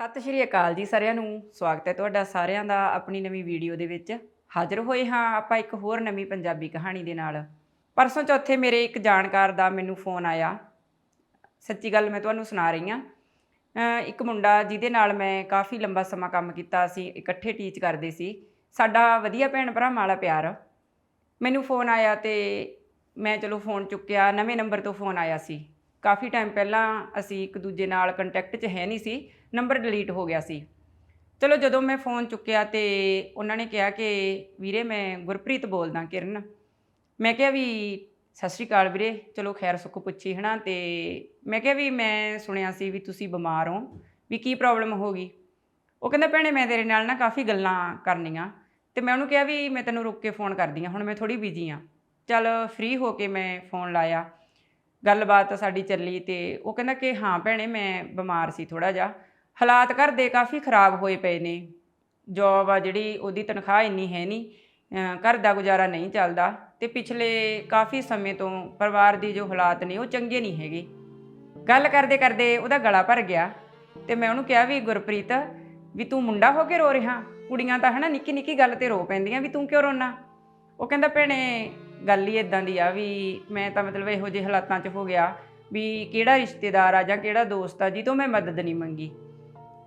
ਸਤਿ ਸ਼੍ਰੀ ਅਕਾਲ ਜੀ ਸਾਰਿਆਂ ਨੂੰ। ਸਵਾਗਤ ਹੈ ਤੁਹਾਡਾ ਸਾਰਿਆਂ ਦਾ ਆਪਣੀ ਨਵੀਂ ਵੀਡੀਓ ਦੇ ਵਿੱਚ। ਹਾਜ਼ਰ ਹੋਏ ਹਾਂ ਆਪਾਂ ਇੱਕ ਹੋਰ ਨਵੀਂ ਪੰਜਾਬੀ ਕਹਾਣੀ ਦੇ ਨਾਲ। ਪਰਸੋਂ ਚੌਥੇ ਮੇਰੇ ਇੱਕ ਜਾਣਕਾਰ ਦਾ ਮੈਨੂੰ ਫੋਨ ਆਇਆ। ਸੱਚੀ ਗੱਲ ਮੈਂ ਤੁਹਾਨੂੰ ਸੁਣਾ ਰਹੀ ਹਾਂ। ਇੱਕ ਮੁੰਡਾ ਜਿਹਦੇ ਨਾਲ ਮੈਂ ਕਾਫੀ ਲੰਬਾ ਸਮਾਂ ਕੰਮ ਕੀਤਾ ਸੀ, ਇਕੱਠੇ ਟੀਚ ਕਰਦੇ ਸੀ। ਸਾਡਾ ਵਧੀਆ ਭੈਣ ਭਰਾਵਾਂ ਵਾਲਾ ਪਿਆਰ। ਮੈਨੂੰ ਫੋਨ ਆਇਆ ਤੇ ਮੈਂ ਚਲੋ ਫੋਨ ਚੁੱਕਿਆ, ਨਵੇਂ ਨੰਬਰ ਤੋਂ ਫੋਨ ਆਇਆ ਸੀ। ਕਾਫੀ ਟਾਈਮ ਪਹਿਲਾਂ ਅਸੀਂ ਇੱਕ ਦੂਜੇ ਨਾਲ ਕੰਟੈਕਟ 'ਚ ਹੈ ਨਹੀਂ ਸੀ ਨੰਬਰ ਡਿਲੀਟ ਹੋ ਗਿਆ ਸੀ। ਚਲੋ ਜਦੋਂ ਮੈਂ ਫੋਨ ਚੁੱਕਿਆ ਤੇ ਉਹਨਾਂ ਨੇ ਕਿਹਾ ਕਿ ਵੀਰੇ ਮੈਂ ਗੁਰਪ੍ਰੀਤ ਬੋਲਦਾ ਕਿਰਨ। ਮੈਂ ਕਿਹਾ ਵੀ, ਸਤਿ ਸ਼੍ਰੀ ਅਕਾਲ ਵੀਰੇ, ਚਲੋ ਖੈਰ ਸੁੱਖ ਪੁੱਛੀ ਹਨਾ? ਤੇ ਮੈਂ ਕਿਹਾ ਵੀ, ਮੈਂ ਸੁਣਿਆ ਸੀ ਵੀ ਤੁਸੀਂ ਬਿਮਾਰ ਹੋ, ਵੀ ਕੀ ਪ੍ਰੋਬਲਮ ਹੋ ਗਈ? ਉਹ ਕਹਿੰਦਾ, ਭੈਣੇ ਮੈਂ ਤੇਰੇ ਨਾਲ ਨਾ ਕਾਫੀ ਗੱਲਾਂ ਕਰਨੀਆਂ। ਤੇ ਮੈਂ ਉਹਨੂੰ ਕਿਹਾ ਵੀ, ਮੈਂ ਤੈਨੂੰ ਰੁੱਕ ਕੇ ਫੋਨ ਕਰਦੀ ਹਾਂ, ਹੁਣ ਮੈਂ ਥੋੜੀ ਬਿਜ਼ੀ ਆ ਚੱਲ ਫ੍ਰੀ ਹੋ ਕੇ ਮੈਂ ਫੋਨ ਲਾਇਆ। ਗੱਲਬਾਤ ਸਾਡੀ ਚੱਲੀ ਤੇ ਉਹ ਕਹਿੰਦਾ ਕਿ ਹਾਂ ਭੈਣੇ, ਮੈਂ ਬਿਮਾਰ ਸੀ ਥੋੜਾ ਜਿਹਾ। ਹਾਲਾਤ ਘਰ ਦੇ ਕਾਫੀ ਖਰਾਬ ਹੋਏ ਪਏ ਨੇ। ਜੋਬ ਆ ਜਿਹੜੀ, ਉਹਦੀ ਤਨਖਾਹ ਇੰਨੀ ਹੈ ਨਹੀਂ। ਘਰ ਦਾ ਗੁਜ਼ਾਰਾ ਨਹੀਂ ਚੱਲਦਾ ਤੇ ਪਿਛਲੇ ਕਾਫੀ ਸਮੇਂ ਤੋਂ ਪਰਿਵਾਰ ਦੀ ਜੋ ਹਾਲਾਤ ਨੇ, ਉਹ ਚੰਗੇ ਨਹੀਂ ਹੈਗੇ। ਗੱਲ ਕਰਦੇ ਕਰਦੇ ਉਹਦਾ ਗਲਾ ਭਰ ਗਿਆ ਤੇ ਮੈਂ ਉਹਨੂੰ ਕਿਹਾ ਵੀ, ਗੁਰਪ੍ਰੀਤ, ਵੀ ਤੂੰ ਮੁੰਡਾ ਹੋ ਕੇ ਰੋ ਰਿਹਾ? ਕੁੜੀਆਂ ਤਾਂ ਹਨਾ ਨਿੱਕੀ ਨਿੱਕੀ ਗੱਲ ਤੇ ਰੋ ਪੈਂਦੀਆਂ ਵੀ ਤੂੰ ਕਿਉਂ ਰੋਣਾ ਉਹ ਕਹਿੰਦਾ, ਭੈਣੇ ਗੱਲ ਹੀ ਇਦਾਂ ਦੀ ਆ ਵੀ ਮੈਂ ਤਾਂ ਮਤਲਬ ਇਹੋ ਜਿਹੇ ਹਾਲਾਤਾਂ 'ਚ ਹੋ ਗਿਆ ਵੀ ਕਿਹੜਾ ਰਿਸ਼ਤੇਦਾਰ ਆ ਜਾਂ ਕਿਹੜਾ ਦੋਸਤ ਆ ਜਿਹਤੋਂ ਮੈਂ ਮਦਦ ਨਹੀਂ ਮੰਗੀ।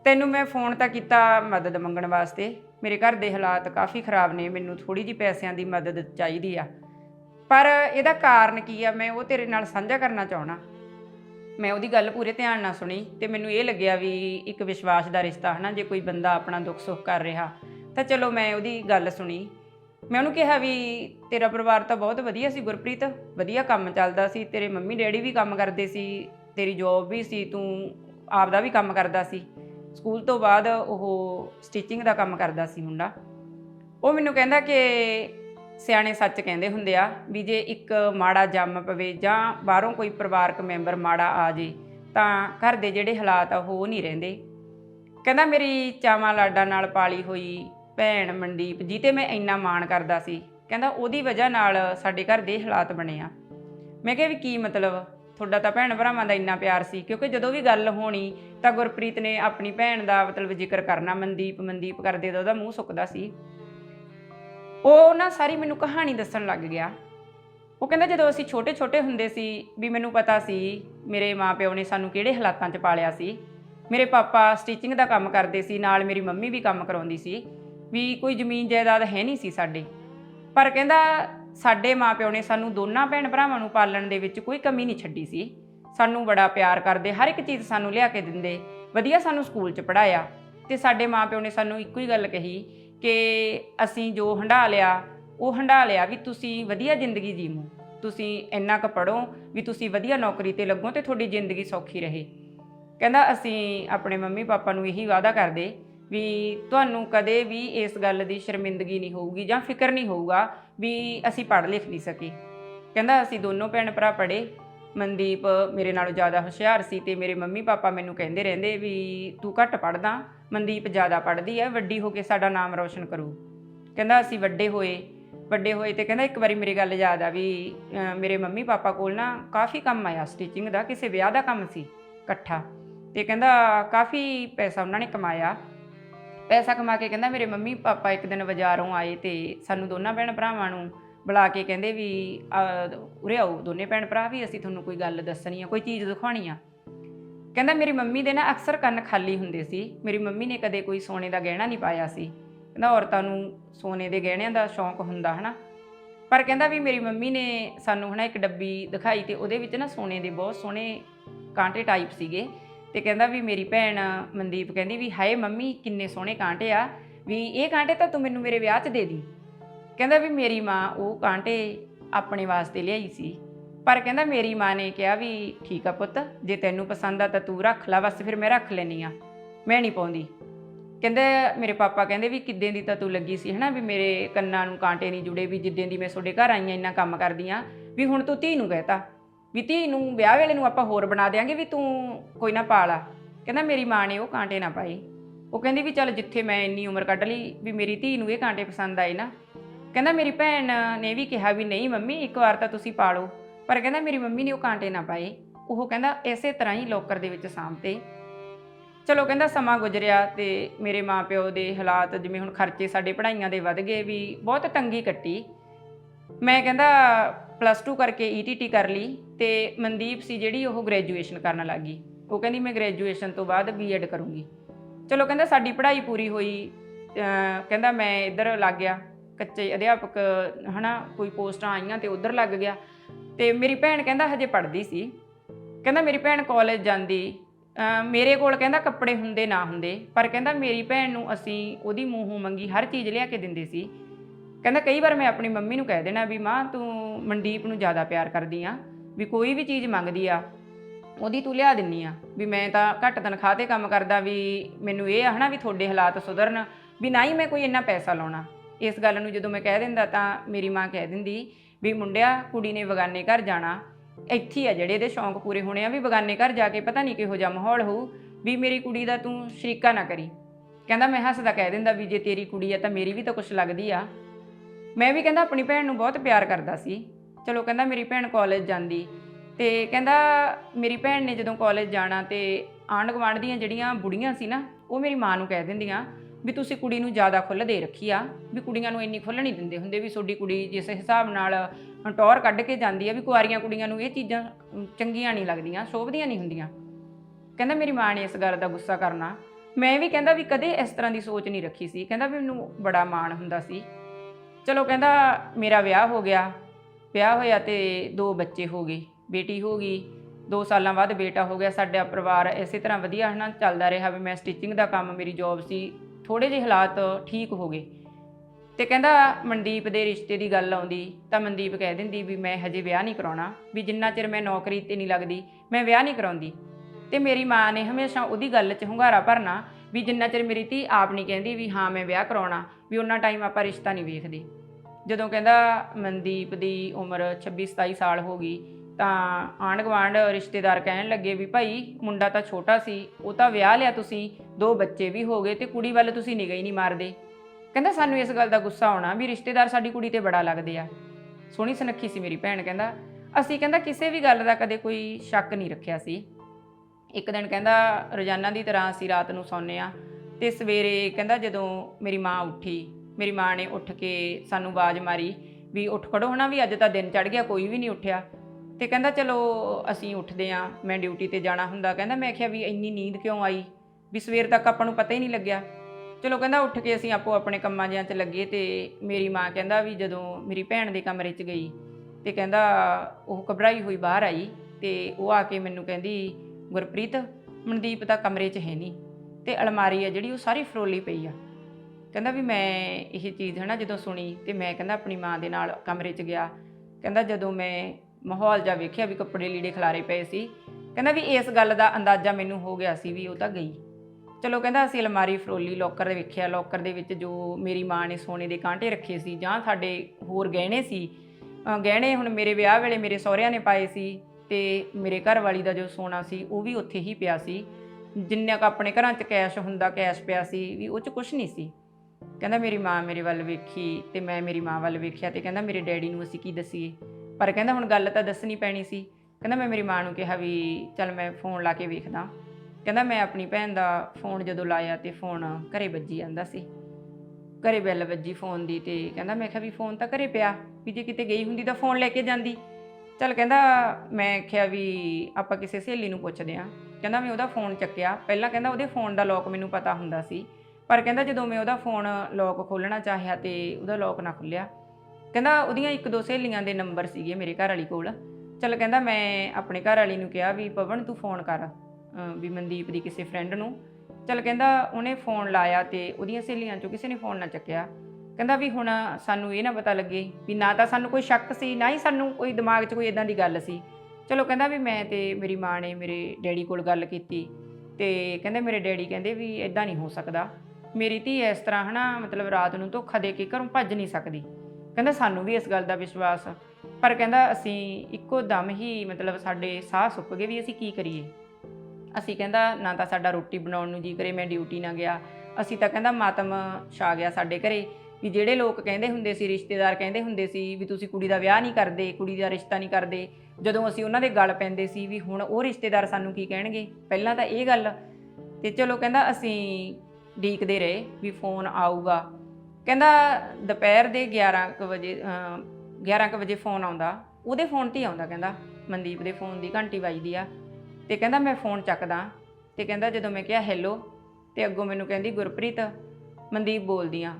ਤੈਨੂੰ ਮੈਂ ਫੋਨ ਤਾਂ ਕੀਤਾ ਮਦਦ ਮੰਗਣ ਵਾਸਤੇ। ਮੇਰੇ ਘਰ ਦੇ ਹਾਲਾਤ ਕਾਫੀ ਖਰਾਬ ਨੇ, ਮੈਨੂੰ ਥੋੜੀ ਜੀ ਪੈਸਿਆਂ ਦੀ ਮਦਦ ਚਾਹੀਦੀ ਆ। ਪਰ ਇਹਦਾ ਕਾਰਨ ਕੀ ਆ, ਮੈਂ ਉਹ ਤੇਰੇ ਨਾਲ ਸਾਂਝਾ ਕਰਨਾ ਚਾਹਣਾ ਮੈਂ ਉਹਦੀ ਗੱਲ ਪੂਰੇ ਧਿਆਨ ਨਾਲ ਸੁਣੀ ਤੇ ਮੈਨੂੰ ਇਹ ਲੱਗਿਆ ਵੀ ਇੱਕ ਵਿਸ਼ਵਾਸ ਦਾ ਰਿਸ਼ਤਾ ਹਨਾ, ਜੇ ਕੋਈ ਬੰਦਾ ਆਪਣਾ ਦੁੱਖ ਸੁੱਖ ਕਰ ਰਿਹਾ ਤਾਂ ਚਲੋ ਮੈਂ ਉਹਦੀ ਗੱਲ ਸੁਣੀ। ਮੈਂ ਉਹਨੂੰ ਕਿਹਾ ਵੀ ਤੇਰਾ ਪਰਿਵਾਰ ਤਾਂ ਬਹੁਤ ਵਧੀਆ ਸੀ ਗੁਰਪ੍ਰੀਤ, ਵਧੀਆ ਕੰਮ ਚੱਲਦਾ ਸੀ, ਤੇਰੇ ਮੰਮੀ ਡੈਡੀ ਵੀ ਕੰਮ ਕਰਦੇ ਸੀ, ਤੇਰੀ ਜੌਬ ਵੀ ਸੀ, ਤੂੰ ਆਪਦਾ ਵੀ ਕੰਮ ਕਰਦਾ ਸੀ। ਸਕੂਲ ਤੋਂ ਬਾਅਦ ਉਹ ਸਟਿਚਿੰਗ ਦਾ ਕੰਮ ਕਰਦਾ ਸੀ ਮੁੰਡਾ। ਉਹ ਮੈਨੂੰ ਕਹਿੰਦਾ ਕਿ ਸਿਆਣੇ ਸੱਚ ਕਹਿੰਦੇ ਹੁੰਦੇ ਆ ਵੀ ਜੇ ਇੱਕ ਮਾੜਾ ਜੰਮ ਪਵੇ ਜਾਂ ਬਾਹਰੋਂ ਕੋਈ ਪਰਿਵਾਰਕ ਮੈਂਬਰ ਮਾੜਾ ਆ ਜੇ, ਤਾਂ ਘਰ ਦੇ ਜਿਹੜੇ ਹਾਲਾਤ ਆ ਉਹ ਨਹੀਂ ਰਹਿੰਦੇ। ਕਹਿੰਦਾ ਮੇਰੀ ਚਾਵਾਂ ਲਾਡਾਂ ਨਾਲ ਪਾਲੀ ਹੋਈ ਭੈਣ ਮਨਦੀਪ ਜੀ ਤੇ ਮੈਂ ਇੰਨਾ ਮਾਣ ਕਰਦਾ ਸੀ। ਕਹਿੰਦਾ ਉਹਦੀ ਵਜ੍ਹਾ ਨਾਲ ਸਾਡੇ ਘਰ ਦੇ ਹਾਲਾਤ ਬਣੇ ਆ। ਮੈਂ ਕਿਹਾ ਵੀ ਕੀ ਮਤਲਬ? ਤੁਹਾਡਾ ਤਾਂ ਭੈਣ ਭਰਾਵਾਂ ਦਾ ਇੰਨਾ ਪਿਆਰ ਸੀ, ਕਿਉਂਕਿ ਜਦੋਂ ਵੀ ਗੱਲ ਹੋਣੀ ਤਾਂ ਗੁਰਪ੍ਰੀਤ ਨੇ ਆਪਣੀ ਭੈਣ ਦਾ ਮਤਲਬ ਜ਼ਿਕਰ ਕਰਨਾ, ਮਨਦੀਪ ਮਨਦੀਪ ਕਰਦੇ ਤਾਂ ਉਹਦਾ ਮੂੰਹ ਸੁੱਕਦਾ ਸੀ। ਉਹ ਨਾ ਸਾਰੀ ਮੈਨੂੰ ਕਹਾਣੀ ਦੱਸਣ ਲੱਗ ਗਿਆ। ਉਹ ਕਹਿੰਦਾ ਜਦੋਂ ਅਸੀਂ ਛੋਟੇ ਛੋਟੇ ਹੁੰਦੇ ਸੀ ਵੀ ਮੈਨੂੰ ਪਤਾ ਸੀ ਮੇਰੇ ਮਾਪਿਓ ਨੇ ਸਾਨੂੰ ਕਿਹੜੇ ਹਾਲਾਤਾਂ 'ਚ ਪਾਲਿਆ ਸੀ। ਮੇਰੇ ਪਾਪਾ ਸਟਿਚਿੰਗ ਦਾ ਕੰਮ ਕਰਦੇ ਸੀ, ਨਾਲ ਮੇਰੀ ਮੰਮੀ ਵੀ ਕੰਮ ਕਰਾਉਂਦੀ ਸੀ। ਵੀ ਕੋਈ ਜ਼ਮੀਨ ਜਾਇਦਾਦ ਹੈ ਨਹੀਂ ਸੀ ਸਾਡੇ। ਪਰ ਕਹਿੰਦਾ ਸਾਡੇ ਮਾਪਿਓ ਨੇ ਸਾਨੂੰ ਦੋਨਾਂ ਭੈਣ ਭਰਾਵਾਂ ਨੂੰ ਪਾਲਣ ਦੇ ਵਿੱਚ ਕੋਈ ਕਮੀ ਨਹੀਂ ਛੱਡੀ ਸੀ। ਸਾਨੂੰ ਬੜਾ ਪਿਆਰ ਕਰਦੇ, ਹਰ ਇੱਕ ਚੀਜ਼ ਸਾਨੂੰ ਲਿਆ ਕੇ ਦਿੰਦੇ। ਵਧੀਆ ਸਾਨੂੰ ਸਕੂਲ 'ਚ ਪੜਾਇਆ ਤੇ ਸਾਡੇ ਮਾਪਿਓ ਨੇ ਸਾਨੂੰ ਇੱਕੋ ਹੀ ਗੱਲ ਕਹੀ ਕਿ ਅਸੀਂ ਜੋ ਹੰਢਾ ਲਿਆ, ਉਹ ਹੰਢਾ ਲਿਆ ਵੀ ਤੁਸੀਂ ਵਧੀਆ ਜ਼ਿੰਦਗੀ ਜੀਵੋ। ਤੁਸੀਂ ਇੰਨਾ ਕੁ ਪੜੋ ਵੀ ਤੁਸੀਂ ਵਧੀਆ ਨੌਕਰੀ ਤੇ ਲੱਗੋ ਤੇ ਤੁਹਾਡੀ ਜ਼ਿੰਦਗੀ ਸੌਖੀ ਰਹੇ। ਕਹਿੰਦਾ ਅਸੀਂ ਆਪਣੇ ਮੰਮੀ ਪਾਪਾ ਨੂੰ ਇਹੀ ਵਾਅਦਾ ਕਰਦੇ ਵੀ ਤੁਹਾਨੂੰ ਕਦੇ ਵੀ ਇਸ ਗੱਲ ਦੀ ਸ਼ਰਮਿੰਦਗੀ ਨਹੀਂ ਹੋਊਗੀ ਜਾਂ ਫਿਕਰ ਨਹੀਂ ਹੋਊਗਾ ਵੀ ਅਸੀਂ ਪੜ੍ਹ ਲਿਖ ਨਹੀਂ ਸਕੇ। ਕਹਿੰਦਾ, ਅਸੀਂ ਦੋਨੋਂ ਭੈਣ ਭਰਾ ਪੜ੍ਹੇ। ਮਨਦੀਪ ਮੇਰੇ ਨਾਲੋਂ ਜ਼ਿਆਦਾ ਹੁਸ਼ਿਆਰ ਸੀ ਤੇ ਮੇਰੇ ਮੰਮੀ ਪਾਪਾ ਮੈਨੂੰ ਕਹਿੰਦੇ ਰਹਿੰਦੇ ਵੀ ਤੂੰ ਘੱਟ ਪੜ੍ਹਦਾ। ਮਨਦੀਪ ਜ਼ਿਆਦਾ ਪੜ੍ਹਦੀ ਹੈ, ਵੱਡੀ ਹੋ ਕੇ ਸਾਡਾ ਨਾਮ ਰੌਸ਼ਨ ਕਰੂ। ਕਹਿੰਦਾ, ਅਸੀਂ ਵੱਡੇ ਹੋਏ। ਵੱਡੇ ਹੋਏ ਤੇ ਕਹਿੰਦਾ, ਇੱਕ ਵਾਰੀ ਮੇਰੀ ਗੱਲ ਯਾਦ ਆ ਵੀ ਮੇਰੇ ਮੰਮੀ ਪਾਪਾ ਕੋਲ ਨਾ ਕਾਫੀ ਕੰਮ ਆਇਆ ਸਟਿਚਿੰਗ ਦਾ, ਕਿਸੇ ਵਿਆਹ ਦਾ ਕੰਮ ਸੀ ਇਕੱਠਾ। ਤੇ ਕਹਿੰਦਾ, ਕਾਫੀ ਪੈਸਾ ਉਹਨਾਂ ਨੇ ਕਮਾਇਆ। ਪੈਸਾ ਕਮਾ ਕੇ ਕਹਿੰਦਾ ਮੇਰੇ ਮੰਮੀ ਪਾਪਾ ਇੱਕ ਦਿਨ ਬਾਜ਼ਾਰੋਂ ਆਏ ਤੇ ਸਾਨੂੰ ਦੋਨਾਂ ਭੈਣ ਭਰਾਵਾਂ ਨੂੰ ਬੁਲਾ ਕੇ ਕਹਿੰਦੇ ਵੀ ਆਹ, ਉਰੇ ਆਓ ਦੋਨੇ ਭੈਣ ਭਰਾ ਵੀ ਅਸੀਂ ਤੁਹਾਨੂੰ ਕੋਈ ਗੱਲ ਦੱਸਣੀ ਆ ਕੋਈ ਚੀਜ਼ ਦਿਖਾਉਣੀ ਆ। ਕਹਿੰਦਾ ਮੇਰੀ ਮੰਮੀ ਦੇ ਨਾ ਅਕਸਰ ਕੰਨ ਖਾਲੀ ਹੁੰਦੇ ਸੀ ਮੇਰੀ ਮੰਮੀ ਨੇ ਕਦੇ ਕੋਈ ਸੋਨੇ ਦਾ ਗਹਿਣਾ ਨਹੀਂ ਪਾਇਆ ਸੀ। ਕਹਿੰਦਾ ਔਰਤਾਂ ਨੂੰ ਸੋਨੇ ਦੇ ਗਹਿਣਿਆਂ ਦਾ ਸ਼ੌਂਕ ਹੁੰਦਾ ਹਨਾ। ਪਰ ਕਹਿੰਦਾ ਵੀ ਮੇਰੀ ਮੰਮੀ ਨੇ ਸਾਨੂੰ ਹਨਾ ਇੱਕ ਡੱਬੀ ਦਿਖਾਈ ਤੇ ਉਹਦੇ ਵਿੱਚ ਨਾ ਸੋਨੇ ਦੇ ਬਹੁਤ ਸੋਹਣੇ ਕਾਂਟੇ ਟਾਈਪ ਸੀਗੇ। ਤੇ ਕਹਿੰਦਾ ਵੀ ਮੇਰੀ ਭੈਣ ਮਨਦੀਪ ਕਹਿੰਦੀ ਵੀ ਹਾਏ ਮੰਮੀ ਕਿੰਨੇ ਸੋਹਣੇ ਕਾਂਟੇ ਆ, ਵੀ ਇਹ ਕਾਂਟੇ ਤਾਂ ਤੂੰ ਮੈਨੂੰ ਮੇਰੇ ਵਿਆਹ 'ਚ ਦੇ ਦੀ। ਕਹਿੰਦਾ ਵੀ ਮੇਰੀ ਮਾਂ ਉਹ ਕਾਂਟੇ ਆਪਣੇ ਵਾਸਤੇ ਲਿਆਈ ਸੀ। ਪਰ ਕਹਿੰਦਾ ਮੇਰੀ ਮਾਂ ਨੇ ਕਿਹਾ ਵੀ ਠੀਕ ਆ ਪੁੱਤ, ਜੇ ਤੈਨੂੰ ਪਸੰਦ ਆ ਤਾਂ ਤੂੰ ਰੱਖ ਲੈ, ਬਸ ਫਿਰ ਮੈਂ ਰੱਖ ਲੈਣੀ ਆ, ਮੈਂ ਨਹੀਂ ਪਾਉਂਦੀ। ਕਹਿੰਦੇ ਮੇਰੇ ਪਾਪਾ ਕਹਿੰਦੇ ਵੀ ਕਿੱਦਾਂ ਦੀ ਤਾਂ ਤੂੰ ਲੱਗੀ ਸੀ ਹਨਾ, ਵੀ ਮੇਰੇ ਕੰਨਾਂ ਨੂੰ ਕਾਂਟੇ ਨਹੀਂ ਜੁੜੇ, ਵੀ ਜਿੱਦਾਂ ਦੀ ਮੈਂ ਤੁਹਾਡੇ ਘਰ ਆਈਆਂ ਇੰਨਾ ਕੰਮ ਕਰਦੀਆਂ ਵੀ ਹੁਣ ਤੂੰ ਧੀ ਨੂੰ ਕਹਿਤਾ। ਵੀ ਧੀ ਨੂੰ ਵਿਆਹ ਵੇਲੇ ਨੂੰ ਆਪਾਂ ਹੋਰ ਬਣਾ ਦੇਾਂਗੇ ਵੀ ਤੂੰ ਕੋਈ ਨਾ ਪਾ ਲਾ ਕਹਿੰਦਾ, ਮੇਰੀ ਮਾਂ ਨੇ ਉਹ ਕਾਂਟੇ ਨਾ ਪਾਏ। ਉਹ ਕਹਿੰਦੀ ਵੀ ਚੱਲ ਜਿੱਥੇ ਮੈਂ ਇੰਨੀ ਉਮਰ ਕੱਢ ਲਈ ਵੀ ਮੇਰੀ ਧੀ ਨੂੰ ਇਹ ਕਾਂਟੇ ਪਸੰਦ ਆਏ ਨਾ। ਕਹਿੰਦਾ, ਮੇਰੀ ਭੈਣ ਨੇ ਵੀ ਕਿਹਾ ਵੀ ਨਹੀਂ ਮੰਮੀ, ਇੱਕ ਵਾਰ ਤਾਂ ਤੁਸੀਂ ਪਾ ਲਓ ਪਰ ਕਹਿੰਦਾ, ਮੇਰੀ ਮੰਮੀ ਨੇ ਉਹ ਕਾਂਟੇ ਨਾ ਪਾਏ। ਉਹ ਕਹਿੰਦਾ, ਇਸੇ ਤਰ੍ਹਾਂ ਹੀ ਲੋਕਰ ਦੇ ਵਿੱਚ ਸਾਂਭਤੇ। ਚਲੋ ਕਹਿੰਦਾ, ਸਮਾਂ ਗੁਜ਼ਰਿਆ ਤੇ ਮੇਰੇ ਮਾਪਿਓ ਦੇ ਹਾਲਾਤ ਜਿਵੇਂ ਹੁਣ ਖਰਚੇ ਸਾਡੇ ਪੜ੍ਹਾਈਆਂ ਦੇ ਵੱਧ ਗਏ ਵੀ ਬਹੁਤ ਤੰਗੀ ਕੱਟੀ। ਮੈਂ ਕਹਿੰਦਾ ਪਲੱਸ 2 ਕਰਕੇ ਈਟੀਟੀ ਕਰ ਲਈ ਤੇ ਮਨਦੀਪ ਸੀ ਜਿਹੜੀ ਉਹ ਗ੍ਰੈਜੂਏਸ਼ਨ ਕਰਨ ਲੱਗ। ਗਈ ਉਹ ਕਹਿੰਦੀ, ਮੈਂ ਗ੍ਰੈਜੂਏਸ਼ਨ ਤੋਂ ਬਾਅਦ ਬੀਐਡ ਕਰੂੰਗੀ। ਚਲੋ ਕਹਿੰਦਾ, ਸਾਡੀ ਪੜ੍ਹਾਈ ਪੂਰੀ ਹੋਈ ਕਹਿੰਦਾ, ਮੈਂ ਇੱਧਰ ਲੱਗ ਗਿਆ। ਕੱਚੇ ਅਧਿਆਪਕ, ਹਨਾ, ਕੋਈ ਪੋਸਟਾਂ ਆਈਆਂ ਤੇ ਉੱਧਰ ਲੱਗ ਗਿਆ। ਤੇ ਮੇਰੀ ਭੈਣ ਕਹਿੰਦਾ, ਹਜੇ ਪੜ੍ਹਦੀ ਸੀ। ਕਹਿੰਦਾ, ਮੇਰੀ ਭੈਣ ਕਾਲਜ ਜਾਂਦੀ। ਮੇਰੇ ਕੋਲ ਕਹਿੰਦਾ, ਕੱਪੜੇ ਹੁੰਦੇ, ਨਾ ਹੁੰਦੇ। ਪਰ ਕਹਿੰਦਾ, ਮੇਰੀ ਭੈਣ ਨੂੰ ਅਸੀਂ ਉਹਦੀ ਮੂੰਹੋਂ ਮੰਗੀ ਹਰ ਚੀਜ਼ ਲਿਆ ਕੇ ਦਿੰਦੇ ਸੀ। ਕਹਿੰਦਾ, ਕਈ ਵਾਰ ਮੈਂ ਆਪਣੀ ਮੰਮੀ ਨੂੰ ਕਹਿ ਦੇਣਾ ਵੀ, ਮਾਂ, ਤੂੰ ਮਨਦੀਪ ਨੂੰ ਜ਼ਿਆਦਾ ਪਿਆਰ ਕਰਦੀ ਆ, ਵੀ ਕੋਈ ਵੀ ਚੀਜ਼ ਮੰਗਦੀ ਆ, ਉਹਦੀ ਤੂੰ ਲਿਆ ਦਿੰਨੀ ਆ, ਵੀ ਮੈਂ ਤਾਂ ਘੱਟ ਤਨਖਾਹ ਤੇ ਕੰਮ ਕਰਦਾ ਵੀ ਮੈਨੂੰ ਇਹ ਆ ਹਨਾ ਵੀ ਤੁਹਾਡੇ ਹਾਲਾਤ ਸੁਧਰਨ, ਵੀ ਨਾ ਹੀ ਮੈਂ ਕੋਈ ਇੰਨਾ ਪੈਸਾ ਲਾਉਣਾ। ਇਸ ਗੱਲ ਨੂੰ ਜਦੋਂ ਮੈਂ ਕਹਿ ਦਿੰਦਾ ਤਾਂ ਮੇਰੀ ਮਾਂ ਕਹਿ ਦਿੰਦੀ ਵੀ ਮੁੰਡਿਆ, ਕੁੜੀ ਨੇ ਬਗਾਨੇ ਘਰ ਜਾਣਾ, ਇੱਥੇ ਆ ਜਿਹੜੇ ਇਹਦੇ ਸ਼ੌਂਕ ਪੂਰੇ ਹੋਣੇ ਆ, ਵੀ ਬਗਾਨੇ ਘਰ ਜਾ ਕੇ ਪਤਾ ਨਹੀਂ ਕਿਹੋ ਜਿਹਾ ਮਾਹੌਲ ਹੋਊ, ਵੀ ਮੇਰੀ ਕੁੜੀ ਦਾ ਤੂੰ ਸ਼ਰੀਕਾ ਨਾ ਕਰੀ। ਕਹਿੰਦਾ ਮੈਂ ਹੱਸਦਾ ਕਹਿ ਦਿੰਦਾ ਵੀ ਜੇ ਤੇਰੀ ਕੁੜੀ ਆ ਤਾਂ ਮੇਰੀ ਵੀ ਤਾਂ ਕੁਛ ਲੱਗਦੀ ਆ। ਮੈਂ ਵੀ ਕਹਿੰਦਾ ਆਪਣੀ ਭੈਣ ਨੂੰ ਬਹੁਤ ਪਿਆਰ ਕਰਦਾ ਸੀ। ਚਲੋ ਕਹਿੰਦਾ ਮੇਰੀ ਭੈਣ ਕਾਲਜ ਜਾਂਦੀ। ਤੇ ਕਹਿੰਦਾ ਮੇਰੀ ਭੈਣ ਨੇ ਜਦੋਂ ਕਾਲਜ ਜਾਣਾ ਤੇ ਆਂਢ ਗੁਆਂਢ ਦੀਆਂ ਜਿਹੜੀਆਂ ਬੁੜੀਆਂ ਸੀ ਨਾ, ਉਹ ਮੇਰੀ ਮਾਂ ਨੂੰ ਕਹਿ ਦਿੰਦੀਆਂ ਵੀ ਤੁਸੀਂ ਕੁੜੀ ਨੂੰ ਜ਼ਿਆਦਾ ਖੁੱਲ੍ਹ ਦੇ ਰੱਖੀ ਆ, ਵੀ ਕੁੜੀਆਂ ਨੂੰ ਇੰਨੀ ਖੁੱਲ੍ਹ ਨਹੀਂ ਦਿੰਦੇ ਹੁੰਦੇ ਵੀ ਤੁਹਾਡੀ ਕੁੜੀ ਜਿਸ ਹਿਸਾਬ ਨਾਲ ਟੌਰ ਕੱਢ ਕੇ ਜਾਂਦੀ ਆ ਵੀ ਕੁਆਰੀਆਂ ਕੁੜੀਆਂ ਨੂੰ ਇਹ ਚੀਜ਼ਾਂ ਚੰਗੀਆਂ ਨਹੀਂ ਲੱਗਦੀਆਂ, ਸ਼ੋਭਦੀਆਂ ਨਹੀਂ ਹੁੰਦੀਆਂ। ਕਹਿੰਦਾ ਮੇਰੀ ਮਾਂ ਨੇ ਇਸ ਗੱਲ ਦਾ ਗੁੱਸਾ ਕਰਨਾ। ਮੈਂ ਵੀ ਕਹਿੰਦਾ ਵੀ ਕਦੇ ਇਸ ਤਰ੍ਹਾਂ ਦੀ ਸੋਚ ਨਹੀਂ ਰੱਖੀ ਸੀ। ਕਹਿੰਦਾ ਵੀ ਮੈਨੂੰ ਬੜਾ ਮਾਣ ਹੁੰਦਾ ਸੀ। ਚਲੋ ਕਹਿੰਦਾ ਮੇਰਾ ਵਿਆਹ ਹੋ ਗਿਆ। ਵਿਆਹ ਹੋਇਆ ਤੇ ਦੋ ਬੱਚੇ ਹੋ ਗਏ, ਬੇਟੀ ਹੋ ਗਈ। 2 ਸਾਲਾਂ ਬਾਅਦ ਬੇਟਾ ਹੋ ਗਿਆ। ਸਾਡਾ ਪਰਿਵਾਰ ਇਸੇ ਤਰ੍ਹਾਂ ਵਧੀਆ ਹਨਾ ਚੱਲਦਾ ਰਿਹਾ ਵੀ ਮੈਂ ਸਟਿਚਿੰਗ ਦਾ ਕੰਮ, ਮੇਰੀ ਜੌਬ ਸੀ ਥੋੜੇ ਜਿਹੇ ਹਾਲਾਤ ਠੀਕ ਹੋ ਗਏ। ਤੇ ਕਹਿੰਦਾ ਮਨਦੀਪ ਦੇ ਰਿਸ਼ਤੇ ਦੀ ਗੱਲ ਆਉਂਦੀ ਤਾਂ ਮਨਦੀਪ ਕਹਿ ਦਿੰਦੀ ਵੀ ਮੈਂ ਹਜੇ ਵਿਆਹ ਨਹੀਂ ਕਰਾਉਣਾ, ਵੀ ਜਿੰਨਾ ਚਿਰ ਮੈਂ ਨੌਕਰੀ ਤੇ ਨਹੀਂ ਲੱਗਦੀ, ਮੈਂ ਵਿਆਹ ਨਹੀਂ ਕਰਾਉਂਦੀ। ਤੇ ਮੇਰੀ ਮਾਂ ਨੇ ਹਮੇਸ਼ਾ ਉਹਦੀ ਗੱਲ 'ਚ ਹੁੰਗਾਰਾ ਭਰਨਾ ਵੀ ਜਿੰਨਾ ਚਿਰ ਮੇਰੀ ਧੀ ਆਪ ਨਹੀਂ ਕਹਿੰਦੀ ਵੀ ਹਾਂ ਮੈਂ ਵਿਆਹ ਕਰਾਉਣਾ, ਵੀ ਉਹਨਾਂ ਟਾਈਮ ਆਪਾਂ ਰਿਸ਼ਤਾ ਨਹੀਂ ਵੇਖਦੇ। ਜਦੋਂ ਕਹਿੰਦਾ ਮਨਦੀਪ ਦੀ ਉਮਰ 26 27 ਸਾਲ ਹੋ ਗਈ, ਤਾਂ ਆਂਢ ਗੁਆਂਢ ਰਿਸ਼ਤੇਦਾਰ ਕਹਿਣ ਲੱਗੇ ਵੀ ਭਾਈ ਮੁੰਡਾ ਤਾਂ ਛੋਟਾ ਸੀ, ਉਹ ਤਾਂ ਵਿਆਹ ਲਿਆ ਤੁਸੀਂ, ਦੋ ਬੱਚੇ ਵੀ ਹੋ ਗਏ ਤੇ ਕੁੜੀ ਵੱਲ ਤੁਸੀਂ ਨਿਗਾਹ ਹੀ ਨਹੀਂ ਮਾਰਦੇ। ਕਹਿੰਦਾ ਸਾਨੂੰ ਇਸ ਗੱਲ ਦਾ ਗੁੱਸਾ ਆਉਣਾ ਵੀ ਰਿਸ਼ਤੇਦਾਰ ਸਾਡੀ ਕੁੜੀ ਤੇ ਬੜਾ ਲੱਗਦੇ ਆ। ਸੋਹਣੀ ਸੁਨੱਖੀ ਸੀ ਮੇਰੀ ਭੈਣ, ਕਹਿੰਦਾ। ਅਸੀਂ ਕਹਿੰਦਾ ਕਿਸੇ ਵੀ ਗੱਲ ਦਾ ਕਦੇ ਕੋਈ ਸ਼ੱਕ ਨਹੀਂ ਰੱਖਿਆ ਸੀ। ਇੱਕ ਦਿਨ ਕਹਿੰਦਾ, ਰੋਜ਼ਾਨਾ ਦੀ ਤਰ੍ਹਾਂ ਅਸੀਂ ਰਾਤ ਨੂੰ ਸੌਂਦੇ ਆ ਤੇ ਸਵੇਰੇ ਕਹਿੰਦਾ, ਜਦੋਂ ਮੇਰੀ ਮਾਂ ਉੱਠੀ, ਮੇਰੀ ਮਾਂ ਨੇ ਉੱਠ ਕੇ ਸਾਨੂੰ ਆਵਾਜ਼ ਮਾਰੀ ਵੀ ਉੱਠ ਖੜੋ ਹਨਾ, ਵੀ ਅੱਜ ਤਾਂ ਦਿਨ ਚੜ ਗਿਆ, ਕੋਈ ਵੀ ਨਹੀਂ ਉੱਠਿਆ। ਤੇ ਕਹਿੰਦਾ, ਚਲੋ ਅਸੀਂ ਉੱਠਦੇ ਆ ਮੈਂ ਡਿਊਟੀ ਤੇ ਜਾਣਾ ਹੁੰਦਾ। ਕਹਿੰਦਾ, ਮੈਂ ਕਿਹਾ ਵੀ ਇੰਨੀ ਨੀਂਦ ਕਿਉਂ ਆਈ? ਵੀ ਸਵੇਰ ਤੱਕ ਆਪਾਂ ਨੂੰ ਪਤਾ ਹੀ ਨਹੀਂ ਲੱਗਿਆ। ਚਲੋ ਕਹਿੰਦਾ, ਉੱਠ ਕੇ ਅਸੀਂ ਆਪੋ ਆਪਣੇ ਕੰਮਾਂ ਜਿਆਂ 'ਚ ਲੱਗੇ ਤੇ ਮੇਰੀ ਮਾਂ ਕਹਿੰਦਾ ਵੀ ਜਦੋਂ ਮੇਰੀ ਭੈਣ ਦੇ ਕਮਰੇ 'ਚ ਗਈ ਤੇ ਕਹਿੰਦਾ, ਉਹ ਘਬਰਾਈ ਹੋਈ ਬਾਹਰ ਆਈ ਤੇ ਉਹ ਆ ਕੇ ਮੈਨੂੰ ਕਹਿੰਦੀ ਗੁਰਪ੍ਰੀਤ, ਮਨਦੀਪ ਤਾਂ ਕਮਰੇ 'ਚ ਹੈ ਨਹੀਂ ਤੇ ਅਲਮਾਰੀ ਆ ਜਿਹੜੀ ਉਹ ਸਾਰੀ ਫਰੋਲੀ ਪਈ ਆ। ਕਹਿੰਦਾ ਵੀ ਮੈਂ ਇਹ ਚੀਜ਼ ਹੈ ਨਾ ਜਦੋਂ ਸੁਣੀ ਤੇ ਮੈਂ ਕਹਿੰਦਾ ਆਪਣੀ ਮਾਂ ਦੇ ਨਾਲ ਕਮਰੇ 'ਚ ਗਿਆ। ਕਹਿੰਦਾ ਜਦੋਂ ਮੈਂ ਮਾਹੌਲ ਜਾ ਵੇਖਿਆ ਵੀ ਕੱਪੜੇ ਲੀੜੇ ਖਲਾਰੇ ਪਏ ਸੀ, ਕਹਿੰਦਾ ਵੀ ਇਸ ਗੱਲ ਦਾ ਅੰਦਾਜ਼ਾ ਮੈਨੂੰ ਹੋ ਗਿਆ ਸੀ ਵੀ ਉਹ ਤਾਂ ਗਈ। ਚਲੋ ਕਹਿੰਦਾ ਅਸੀਂ ਅਲਮਾਰੀ ਫਰੋਲੀ ਲੋਕਰ ਦੇ ਵੇਖਿਆ, ਲੋਕਰ ਦੇ ਵਿੱਚ ਜੋ ਮੇਰੀ ਮਾਂ ਨੇ ਸੋਨੇ ਦੇ ਕਾਂਟੇ ਰੱਖੇ ਸੀ ਜਾਂ ਸਾਡੇ ਹੋਰ ਗਹਿਣੇ ਸੀ ਗਹਿਣੇ ਹੁਣ ਮੇਰੇ ਵਿਆਹ ਵੇਲੇ ਮੇਰੇ ਸਹੁਰਿਆਂ ਨੇ ਪਾਏ ਸੀ। ਤੇ ਮੇਰੇ ਘਰ ਵਾਲੀ ਦਾ ਜੋ ਸੋਨਾ ਸੀ, ਉਹ ਵੀ ਉੱਥੇ ਹੀ ਪਿਆ ਸੀ। ਜਿੰਨਾ ਕੁ ਆਪਣੇ ਘਰਾਂ 'ਚ ਕੈਸ਼ ਹੁੰਦਾ ਕੈਸ਼ ਪਿਆ ਸੀ, ਵੀ ਉਹ 'ਚ ਕੁਝ ਨਹੀਂ ਸੀ। ਕਹਿੰਦਾ, ਮੇਰੀ ਮਾਂ ਮੇਰੇ ਵੱਲ ਵੇਖੀ ਤੇ ਮੈਂ ਮੇਰੀ ਮਾਂ ਵੱਲ ਵੇਖਿਆ ਤੇ ਕਹਿੰਦਾ, ਮੇਰੇ ਡੈਡੀ ਨੂੰ ਅਸੀਂ ਕੀ ਦਸੀਏ? ਪਰ ਕਹਿੰਦਾ, ਹੁਣ ਗੱਲ ਤਾਂ ਦੱਸਣੀ ਪੈਣੀ ਸੀ। ਕਹਿੰਦਾ, ਮੈਂ ਮੇਰੀ ਮਾਂ ਨੂੰ ਕਿਹਾ ਵੀ ਚੱਲ ਮੈਂ ਫੋਨ ਲਾ ਕੇ ਵੇਖਦਾ। ਕਹਿੰਦਾ, ਮੈਂ ਆਪਣੀ ਭੈਣ ਦਾ ਫੋਨ ਜਦੋਂ ਲਾਇਆ ਤੇ ਫੋਨ ਘਰੇ ਵੱਜੀ ਜਾਂਦਾ ਸੀ। ਘਰੇ ਬੈਲ ਵੱਜੀ ਫੋਨ ਦੀ ਤੇ ਕਹਿੰਦਾ, ਮੈਂ ਕਿਹਾ ਵੀ ਫੋਨ ਤਾਂ ਘਰੇ ਪਿਆ, ਵੀ ਜੇ ਕਿਤੇ ਗਈ ਹੁੰਦੀ ਤਾਂ ਫੋਨ ਲੈ ਕੇ ਜਾਂਦੀ। ਚੱਲ ਕਹਿੰਦਾ ਮੈਂ ਕਿਹਾ ਵੀ ਆਪਾਂ ਕਿਸੇ ਸਹੇਲੀ ਨੂੰ ਪੁੱਛਦੇ ਆ ਕਹਿੰਦਾ ਮੈਂ ਉਹਦਾ ਫੋਨ ਚੱਕਿਆ। ਪਹਿਲਾਂ ਕਹਿੰਦਾ ਉਹਦੇ ਫੋਨ ਦਾ ਲੋਕ ਮੈਨੂੰ ਪਤਾ ਹੁੰਦਾ ਸੀ। ਪਰ ਕਹਿੰਦਾ ਜਦੋਂ ਮੈਂ ਉਹਦਾ ਫੋਨ ਲੋਕ ਖੋਲਣਾ ਚਾਹਿਆ ਤੇ ਉਹਦਾ ਲੋਕ ਨਾ ਖੁੱਲਿਆ ਕਹਿੰਦਾ ਉਹਦੀਆਂ ਇੱਕ ਦੋ ਸਹੇਲੀਆਂ ਦੇ ਨੰਬਰ ਸੀਗੇ ਮੇਰੇ ਘਰ ਵਾਲੀ ਕੋਲ। ਚੱਲ ਕਹਿੰਦਾ ਮੈਂ ਆਪਣੇ ਘਰ ਵਾਲੀ ਨੂੰ ਕਿਹਾ ਵੀ ਪਵਨ ਤੂੰ ਫੋਨ ਕਰ, ਅਹ ਵੀ ਮਨਦੀਪ ਦੀ ਕਿਸੇ ਫਰੈਂਡ ਨੂੰ। ਚੱਲ ਕਹਿੰਦਾ ਉਹਨੇ ਫੋਨ ਲਾਇਆ ਤੇ ਉਹਦੀਆਂ ਸਹੇਲੀਆਂ ਚੋਂ ਕਿਸੇ ਨੇ ਫੋਨ ਨਾ ਚੱਕਿਆ। ਕਹਿੰਦਾ ਵੀ ਹੁਣ ਸਾਨੂੰ ਇਹ ਨਾ ਪਤਾ ਲੱਗੇ ਵੀ ਨਾ ਤਾਂ ਸਾਨੂੰ ਕੋਈ ਸ਼ੱਕ ਸੀ, ਨਾ ਹੀ ਸਾਨੂੰ ਕੋਈ ਦਿਮਾਗ 'ਚ ਕੋਈ ਇਦਾਂ ਦੀ ਗੱਲ ਸੀ। ਚਲੋ ਕਹਿੰਦਾ ਵੀ ਮੈਂ ਤੇ ਮੇਰੀ ਮਾਂ ਨੇ ਮੇਰੇ ਡੈਡੀ ਕੋਲ ਗੱਲ ਕੀਤੀ ਤੇ ਕਹਿੰਦੇ ਮੇਰੇ ਡੈਡੀ ਕਹਿੰਦੇ ਵੀ ਇਦਾਂ ਨਹੀਂ ਹੋ ਸਕਦਾ। ਮੇਰੀ ਧੀ ਇਸ ਤਰ੍ਹਾਂ ਹਨਾ, ਮਤਲਬ ਰਾਤ ਨੂੰ ਧੋਖਾ ਦੇ ਕੇ ਘਰੋਂ ਭੱਜ ਨਹੀਂ ਸਕਦੀ। ਕਹਿੰਦਾ ਸਾਨੂੰ ਵੀ ਇਸ ਗੱਲ ਦਾ ਵਿਸ਼ਵਾਸ, ਪਰ ਕਹਿੰਦਾ ਅਸੀਂ ਇੱਕੋ ਦਮ ਹੀ ਮਤਲਬ ਸਾਡੇ ਸਾਹ ਸੁੱਕ ਗਏ ਵੀ ਅਸੀਂ ਕੀ ਕਰੀਏ। ਅਸੀਂ ਕਹਿੰਦਾ ਨਾ ਤਾਂ ਸਾਡਾ ਰੋਟੀ ਬਣਾਉਣ ਨੂੰ ਜੀ ਕਰੇ, ਮੈਂ ਡਿਊਟੀ ਨਾ ਗਿਆ। ਅਸੀਂ ਤਾਂ ਕਹਿੰਦਾ ਮਾਤਮ ਛਾ ਗਿਆ ਸਾਡੇ ਘਰੇ। ਵੀ ਜਿਹੜੇ ਲੋਕ ਕਹਿੰਦੇ ਹੁੰਦੇ ਸੀ, ਰਿਸ਼ਤੇਦਾਰ ਕਹਿੰਦੇ ਹੁੰਦੇ ਸੀ ਵੀ ਤੁਸੀਂ ਕੁੜੀ ਦਾ ਵਿਆਹ ਨਹੀਂ ਕਰਦੇ, ਕੁੜੀ ਦਾ ਰਿਸ਼ਤਾ ਨਹੀਂ ਕਰਦੇ, ਜਦੋਂ ਅਸੀਂ ਉਹਨਾਂ ਦੇ ਗਲ ਪੈਂਦੇ ਸੀ ਵੀ ਹੁਣ ਉਹ ਰਿਸ਼ਤੇਦਾਰ ਸਾਨੂੰ ਕੀ ਕਹਿਣਗੇ? ਪਹਿਲਾਂ ਤਾਂ ਇਹ ਗੱਲ ਤੇ ਚਲੋ ਕਹਿੰਦਾ ਅਸੀਂ ਡੀਕਦੇ ਰਹੇ ਵੀ ਫੋਨ ਆਊਗਾ। ਕਹਿੰਦਾ ਦੁਪਹਿਰ ਦੇ 11 ਕੁ ਵਜੇ ਅਮ 11 ਕੁ ਵਜੇ ਫੋਨ ਆਉਂਦਾ, ਉਹਦੇ ਫੋਨ ਤੇ ਹੀ ਆਉਂਦਾ ਕਹਿੰਦਾ, ਮਨਦੀਪ ਦੇ ਫੋਨ ਦੀ ਘੰਟੀ ਵੱਜਦੀ ਆ। ਤੇ ਕਹਿੰਦਾ ਮੈਂ ਫੋਨ ਚੱਕਦਾ, ਤੇ ਕਹਿੰਦਾ ਜਦੋਂ ਮੈਂ ਕਿਹਾ ਹੈਲੋ ਤੇ ਅੱਗੋਂ ਮੈਨੂੰ ਕਹਿੰਦੀ ਗੁਰਪ੍ਰੀਤ, ਮਨਦੀਪ ਬੋਲਦੀ ਆ।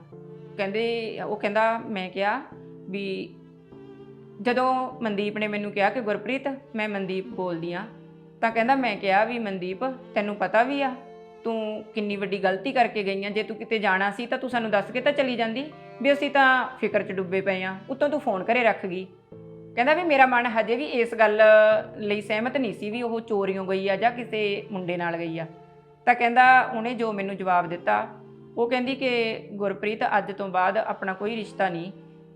ਕਹਿੰਦੇ, ਉਹ ਕਹਿੰਦਾ, ਮੈਂ ਕਿਹਾ ਵੀ ਜਦੋਂ ਮਨਦੀਪ ਨੇ ਮੈਨੂੰ ਕਿਹਾ ਕਿ ਗੁਰਪ੍ਰੀਤ, ਮੈਂ ਮਨਦੀਪ ਬੋਲਦੀ ਆ, ਤਾਂ ਕਹਿੰਦਾ, ਮੈਂ ਕਿਹਾ ਵੀ ਮਨਦੀਪ, ਤੈਨੂੰ ਪਤਾ ਵੀ ਆ, ਤੂੰ ਕਿੰਨੀ ਵੱਡੀ ਗਲਤੀ ਕਰਕੇ ਗਈ ਆ, ਜੇ ਤੂੰ ਕਿਤੇ ਜਾਣਾ ਸੀ ਤਾਂ ਤੂੰ ਸਾਨੂੰ ਦੱਸ ਕੇ ਤਾਂ ਚਲੀ ਜਾਂਦੀ, ਵੀ ਅਸੀਂ ਤਾਂ ਫਿਕਰ 'ਚ ਡੁੱਬੇ ਪਏ ਆ, ਉੱਤੋਂ ਤੂੰ ਫੋਨ ਘਰੇ ਰੱਖ ਗਈ। ਕਹਿੰਦਾ ਵੀ ਮੇਰਾ ਮਨ ਹਜੇ ਵੀ ਇਸ ਗੱਲ ਲਈ ਸਹਿਮਤ ਨਹੀਂ ਸੀ ਵੀ ਉਹ ਚੋਰੀਓਂ ਗਈ ਆ ਜਾਂ ਕਿਸੇ ਮੁੰਡੇ ਨਾਲ ਗਈ ਆ। ਤਾਂ ਕਹਿੰਦਾ, ਉਹਨੇ ਜੋ ਮੈਨੂੰ ਜਵਾਬ ਦਿੱਤਾ ਉਹ ਕਹਿੰਦੀ ਕਿ ਗੁਰਪ੍ਰੀਤ ਅੱਜ ਤੋਂ ਬਾਅਦ ਆਪਣਾ ਕੋਈ ਰਿਸ਼ਤਾ ਨਹੀਂ,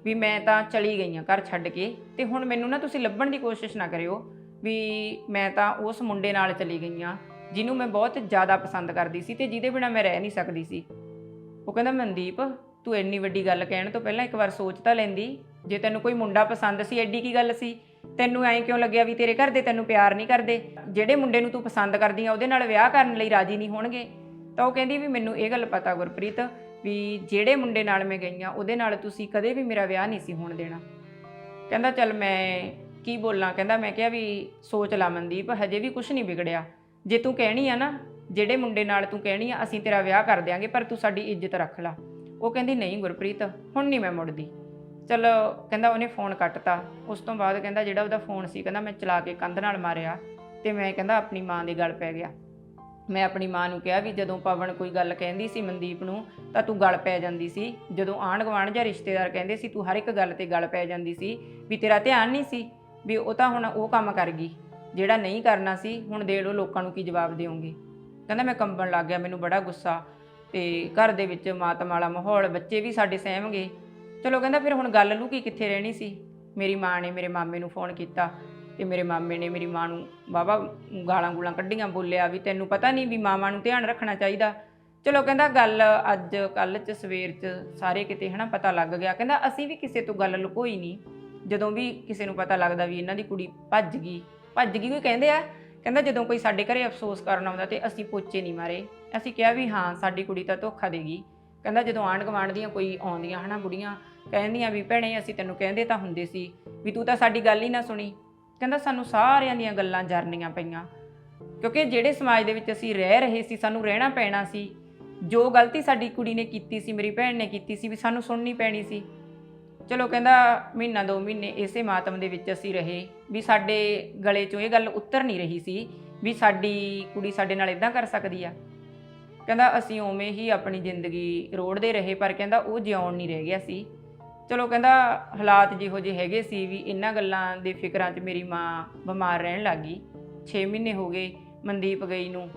ਵੀ ਮੈਂ ਤਾਂ ਚਲੀ ਗਈ ਹਾਂ ਘਰ ਛੱਡ ਕੇ, ਤੇ ਹੁਣ ਮੈਨੂੰ ਨਾ ਤੁਸੀਂ ਲੱਭਣ ਦੀ ਕੋਸ਼ਿਸ਼ ਨਾ ਕਰਿਓ ਵੀ ਮੈਂ ਤਾਂ ਉਸ ਮੁੰਡੇ ਨਾਲ ਚਲੀ ਗਈ ਹਾਂ, ਜਿਹਨੂੰ ਮੈਂ ਬਹੁਤ ਜ਼ਿਆਦਾ ਪਸੰਦ ਕਰਦੀ ਸੀ ਤੇ ਜਿਹਦੇ ਬਿਨਾ ਮੈਂ ਰਹਿ ਨਹੀਂ ਸਕਦੀ ਸੀ। ਉਹ ਕਹਿੰਦਾ, ਮਨਦੀਪ, ਤੂੰ ਇੰਨੀ ਵੱਡੀ ਗੱਲ ਕਹਿਣ ਤੋਂ ਪਹਿਲਾਂ ਇੱਕ ਵਾਰ ਸੋਚ ਤਾਂ ਲੈਂਦੀ, ਜੇ ਤੈਨੂੰ ਕੋਈ ਮੁੰਡਾ ਪਸੰਦ ਸੀ, ਐਡੀ ਕੀ ਗੱਲ ਸੀ? ਤੈਨੂੰ ਐਂ ਕਿਉਂ ਲੱਗਿਆ ਵੀ ਤੇਰੇ ਘਰ ਦੇ ਤੈਨੂੰ ਪਿਆਰ ਨਹੀਂ ਕਰਦੇ? ਜਿਹੜੇ ਮੁੰਡੇ ਨੂੰ ਤੂੰ ਪਸੰਦ ਕਰਦੀ ਆ, ਉਹਦੇ ਨਾਲ ਵਿਆਹ ਕਰਨ ਲਈ ਰਾਜੀ ਨਹੀਂ ਹੋਣਗੇ। ਤਾਂ ਉਹ ਕਹਿੰਦੀ ਵੀ ਮੈਨੂੰ ਇਹ ਗੱਲ ਪਤਾ ਗੁਰਪ੍ਰੀਤ ਵੀ ਜਿਹੜੇ ਮੁੰਡੇ ਨਾਲ ਮੈਂ ਗਈ ਆ ਉਹਦੇ ਨਾਲ ਤੁਸੀਂ ਕਦੇ ਵੀ ਮੇਰਾ ਵਿਆਹ ਨਹੀਂ ਸੀ ਹੋਣ ਦੇਣਾ। ਕਹਿੰਦਾ ਚੱਲ ਮੈਂ ਕੀ ਬੋਲਾਂ? ਕਹਿੰਦਾ ਮੈਂ ਕਿਹਾ ਵੀ ਸੋਚ ਲਾ ਮਨਦੀਪ, ਹਜੇ ਵੀ ਕੁਝ ਨਹੀਂ ਵਿਗੜਿਆ। ਜੇ ਤੂੰ ਕਹਿਣੀ ਆ ਨਾ, ਜਿਹੜੇ ਮੁੰਡੇ ਨਾਲ ਤੂੰ ਕਹਿਣੀ ਆ, ਅਸੀਂ ਤੇਰਾ ਵਿਆਹ ਕਰ ਦਿਆਂਗੇ, ਪਰ ਤੂੰ ਸਾਡੀ ਇੱਜ਼ਤ ਰੱਖ ਲਾ। ਉਹ ਕਹਿੰਦੀ ਨਹੀਂ ਗੁਰਪ੍ਰੀਤ, ਹੁਣ ਨਹੀਂ ਮੈਂ ਮੁੜਦੀ। ਚਲੋ ਕਹਿੰਦਾ ਉਹਨੇ ਫੋਨ ਕੱਟਤਾ। ਉਸ ਤੋਂ ਬਾਅਦ ਕਹਿੰਦਾ ਜਿਹੜਾ ਉਹਦਾ ਫੋਨ ਸੀ, ਕਹਿੰਦਾ ਮੈਂ ਚਲਾ ਕੇ ਕੰਧ ਨਾਲ ਮਾਰਿਆ ਤੇ ਮੈਂ ਕਹਿੰਦਾ ਆਪਣੀ ਮਾਂ ਦੇ ਗਲ ਪੈ ਗਿਆ। ਮੈਂ ਆਪਣੀ ਮਾਂ ਨੂੰ ਕਿਹਾ ਵੀ ਜਦੋਂ ਪਵਨ ਕੋਈ ਗੱਲ ਕਹਿੰਦੀ ਸੀ ਮਨਦੀਪ ਨੂੰ, ਤਾਂ ਤੂੰ ਗਲ ਪੈ ਜਾਂਦੀ ਸੀ। ਜਦੋਂ ਆਂਢ ਗੁਆਂਢ ਜਾਂ ਰਿਸ਼ਤੇਦਾਰ ਕਹਿੰਦੇ ਸੀ, ਤੂੰ ਹਰ ਇੱਕ ਗੱਲ ਤੇ ਗਲ ਪੈ ਜਾਂਦੀ ਸੀ ਵੀ ਤੇਰਾ ਧਿਆਨ ਨਹੀਂ ਸੀ ਵੀ ਉਹ ਤਾਂ ਹੁਣ ਉਹ ਕੰਮ ਕਰ ਗਈ। ਜਿਹੜਾ ਨਹੀਂ ਕਰਨਾ ਸੀ, ਹੁਣ ਦੇ ਲੋ ਲੋਕਾਂ ਨੂੰ ਕੀ ਜਵਾਬ ਦੇਵਾਂਗੇ ਕਹਿੰਦਾ, ਮੈਂ ਕੰਬਣ ਲੱਗ ਗਿਆ, ਮੈਨੂੰ ਬੜਾ ਗੁੱਸਾ। ਤੇ ਘਰ ਦੇ ਵਿੱਚ ਮਾਤਮ ਵਾਲਾ ਮਾਹੌਲ, ਬੱਚੇ ਵੀ ਸਾਡੇ ਸਹਿਮ ਗਏ ਚਲੋ ਕਹਿੰਦਾ, ਫਿਰ ਹੁਣ ਗੱਲ ਲੁਕੀ ਕਿੱਥੇ ਰਹਿਣੀ ਸੀ? ਮੇਰੀ ਮਾਂ ਨੇ ਮੇਰੇ ਮਾਮੇ ਨੂੰ ਫੋਨ ਕੀਤਾ। ਤੇ ਮੇਰੇ ਮਾਮੇ ਨੇ ਮੇਰੀ ਮਾਂ ਨੂੰ ਬਾਬਾ ਗਾਲਾਂ ਗੂਲਾਂ ਕੱਢੀਆਂ ਬੋਲਿਆ ਵੀ ਤੈਨੂੰ ਪਤਾ ਨਹੀਂ ਵੀ ਮਾਵਾਂ ਨੂੰ ਧਿਆਨ ਰੱਖਣਾ ਚਾਹੀਦਾ। ਚਲੋ ਕਹਿੰਦਾ ਗੱਲ ਅੱਜ ਕੱਲ ਚ ਸਵੇਰ ਚ ਸਾਰੇ ਕਿਤੇ ਹਨਾ ਪਤਾ ਲੱਗ ਗਿਆ। ਕਹਿੰਦਾ ਅਸੀਂ ਵੀ ਕਿਸੇ ਤੋਂ ਗੱਲ ਲੁਕੋਈ ਨਹੀਂ ਜਦੋਂ ਵੀ ਕਿਸੇ ਨੂੰ ਪਤਾ ਲੱਗਦਾ ਵੀ ਇਹਨਾਂ ਦੀ ਕੁੜੀ ਭੱਜ ਗਈ ਭੱਜ ਗਈ ਕੋਈ ਕਹਿੰਦੇ ਆ? ਕਹਿੰਦਾ ਜਦੋਂ ਕੋਈ ਸਾਡੇ ਘਰੇ ਅਫਸੋਸ ਕਰਨ ਆਉਂਦਾ ਤੇ ਅਸੀਂ ਪੋਚੇ ਨਹੀਂ ਮਾਰੇ। ਅਸੀਂ ਕਿਹਾ ਵੀ ਹਾਂ, ਸਾਡੀ ਕੁੜੀ ਤਾਂ ਧੋਖਾ ਦੇਗੀ ਕਹਿੰਦਾ ਜਦੋਂ ਆਂਢ ਗੁਆਂਢ ਦੀਆਂ ਕੋਈ ਆਉਂਦੀਆਂ ਹਨਾ ਬੁੜੀਆਂ, ਕਹਿੰਦੀਆਂ ਵੀ ਭੈਣੇ ਅਸੀਂ ਤੈਨੂੰ ਕਹਿੰਦੇ ਤਾਂ ਹੁੰਦੇ ਸੀ ਵੀ ਤੂੰ ਤਾਂ ਸਾਡੀ ਗੱਲ ਹੀ ਨਾ ਸੁਣੀ। ਕਹਿੰਦਾ ਸਾਨੂੰ ਸਾਰਿਆਂ ਦੀਆਂ ਗੱਲਾਂ ਜਰਨੀਆਂ ਪਈਆਂ। ਕਿਉਂਕਿ ਜਿਹੜੇ ਸਮਾਜ ਦੇ ਵਿੱਚ ਅਸੀਂ ਰਹਿ ਰਹੇ ਸੀ, ਸਾਨੂੰ ਰਹਿਣਾ ਪੈਣਾ ਸੀ। ਜੋ ਗਲਤੀ ਸਾਡੀ ਕੁੜੀ ਨੇ ਕੀਤੀ ਸੀ, ਮੇਰੀ ਭੈਣ ਨੇ ਕੀਤੀ ਸੀ, ਵੀ ਸਾਨੂੰ ਸੁਣਨੀ ਪੈਣੀ ਸੀ। ਚਲੋ ਕਹਿੰਦਾ ਮਹੀਨਾ ਦੋ ਮਹੀਨੇ ਇਸੇ ਮਾਤਮ ਦੇ ਵਿੱਚ ਅਸੀਂ ਰਹੇ, ਵੀ ਸਾਡੇ ਗਲੇ 'ਚੋਂ ਇਹ ਗੱਲ ਉਤਰ ਨਹੀਂ ਰਹੀ ਸੀ, ਵੀ ਸਾਡੀ ਕੁੜੀ ਸਾਡੇ ਨਾਲ ਇਦਾਂ ਕਰ ਸਕਦੀ ਆ। ਕਹਿੰਦਾ ਅਸੀਂ ਉਵੇਂ ਹੀ ਆਪਣੀ ਜ਼ਿੰਦਗੀ ਰੋੜਦੇ ਰਹੇ, ਪਰ ਕਹਿੰਦਾ ਉਹ ਜਿਉਣ ਨਹੀਂ ਰਹਿ ਗਿਆ ਸੀ। ਚਲੋ ਕਹਿੰਦਾ ਹਾਲਾਤ ਜਿਹੋ ਜਿਹੇ ਹੈਗੇ ਸੀ ਵੀ ਇਹਨਾਂ ਗੱਲਾਂ ਦੇ ਫਿਕਰਾਂ 'ਚ ਮੇਰੀ ਮਾਂ ਬਿਮਾਰ ਰਹਿਣ ਲੱਗੀ 6 ਮਹੀਨੇ ਹੋ ਗਏ ਮਨਦੀਪ ਗਈ ਨੂੰ।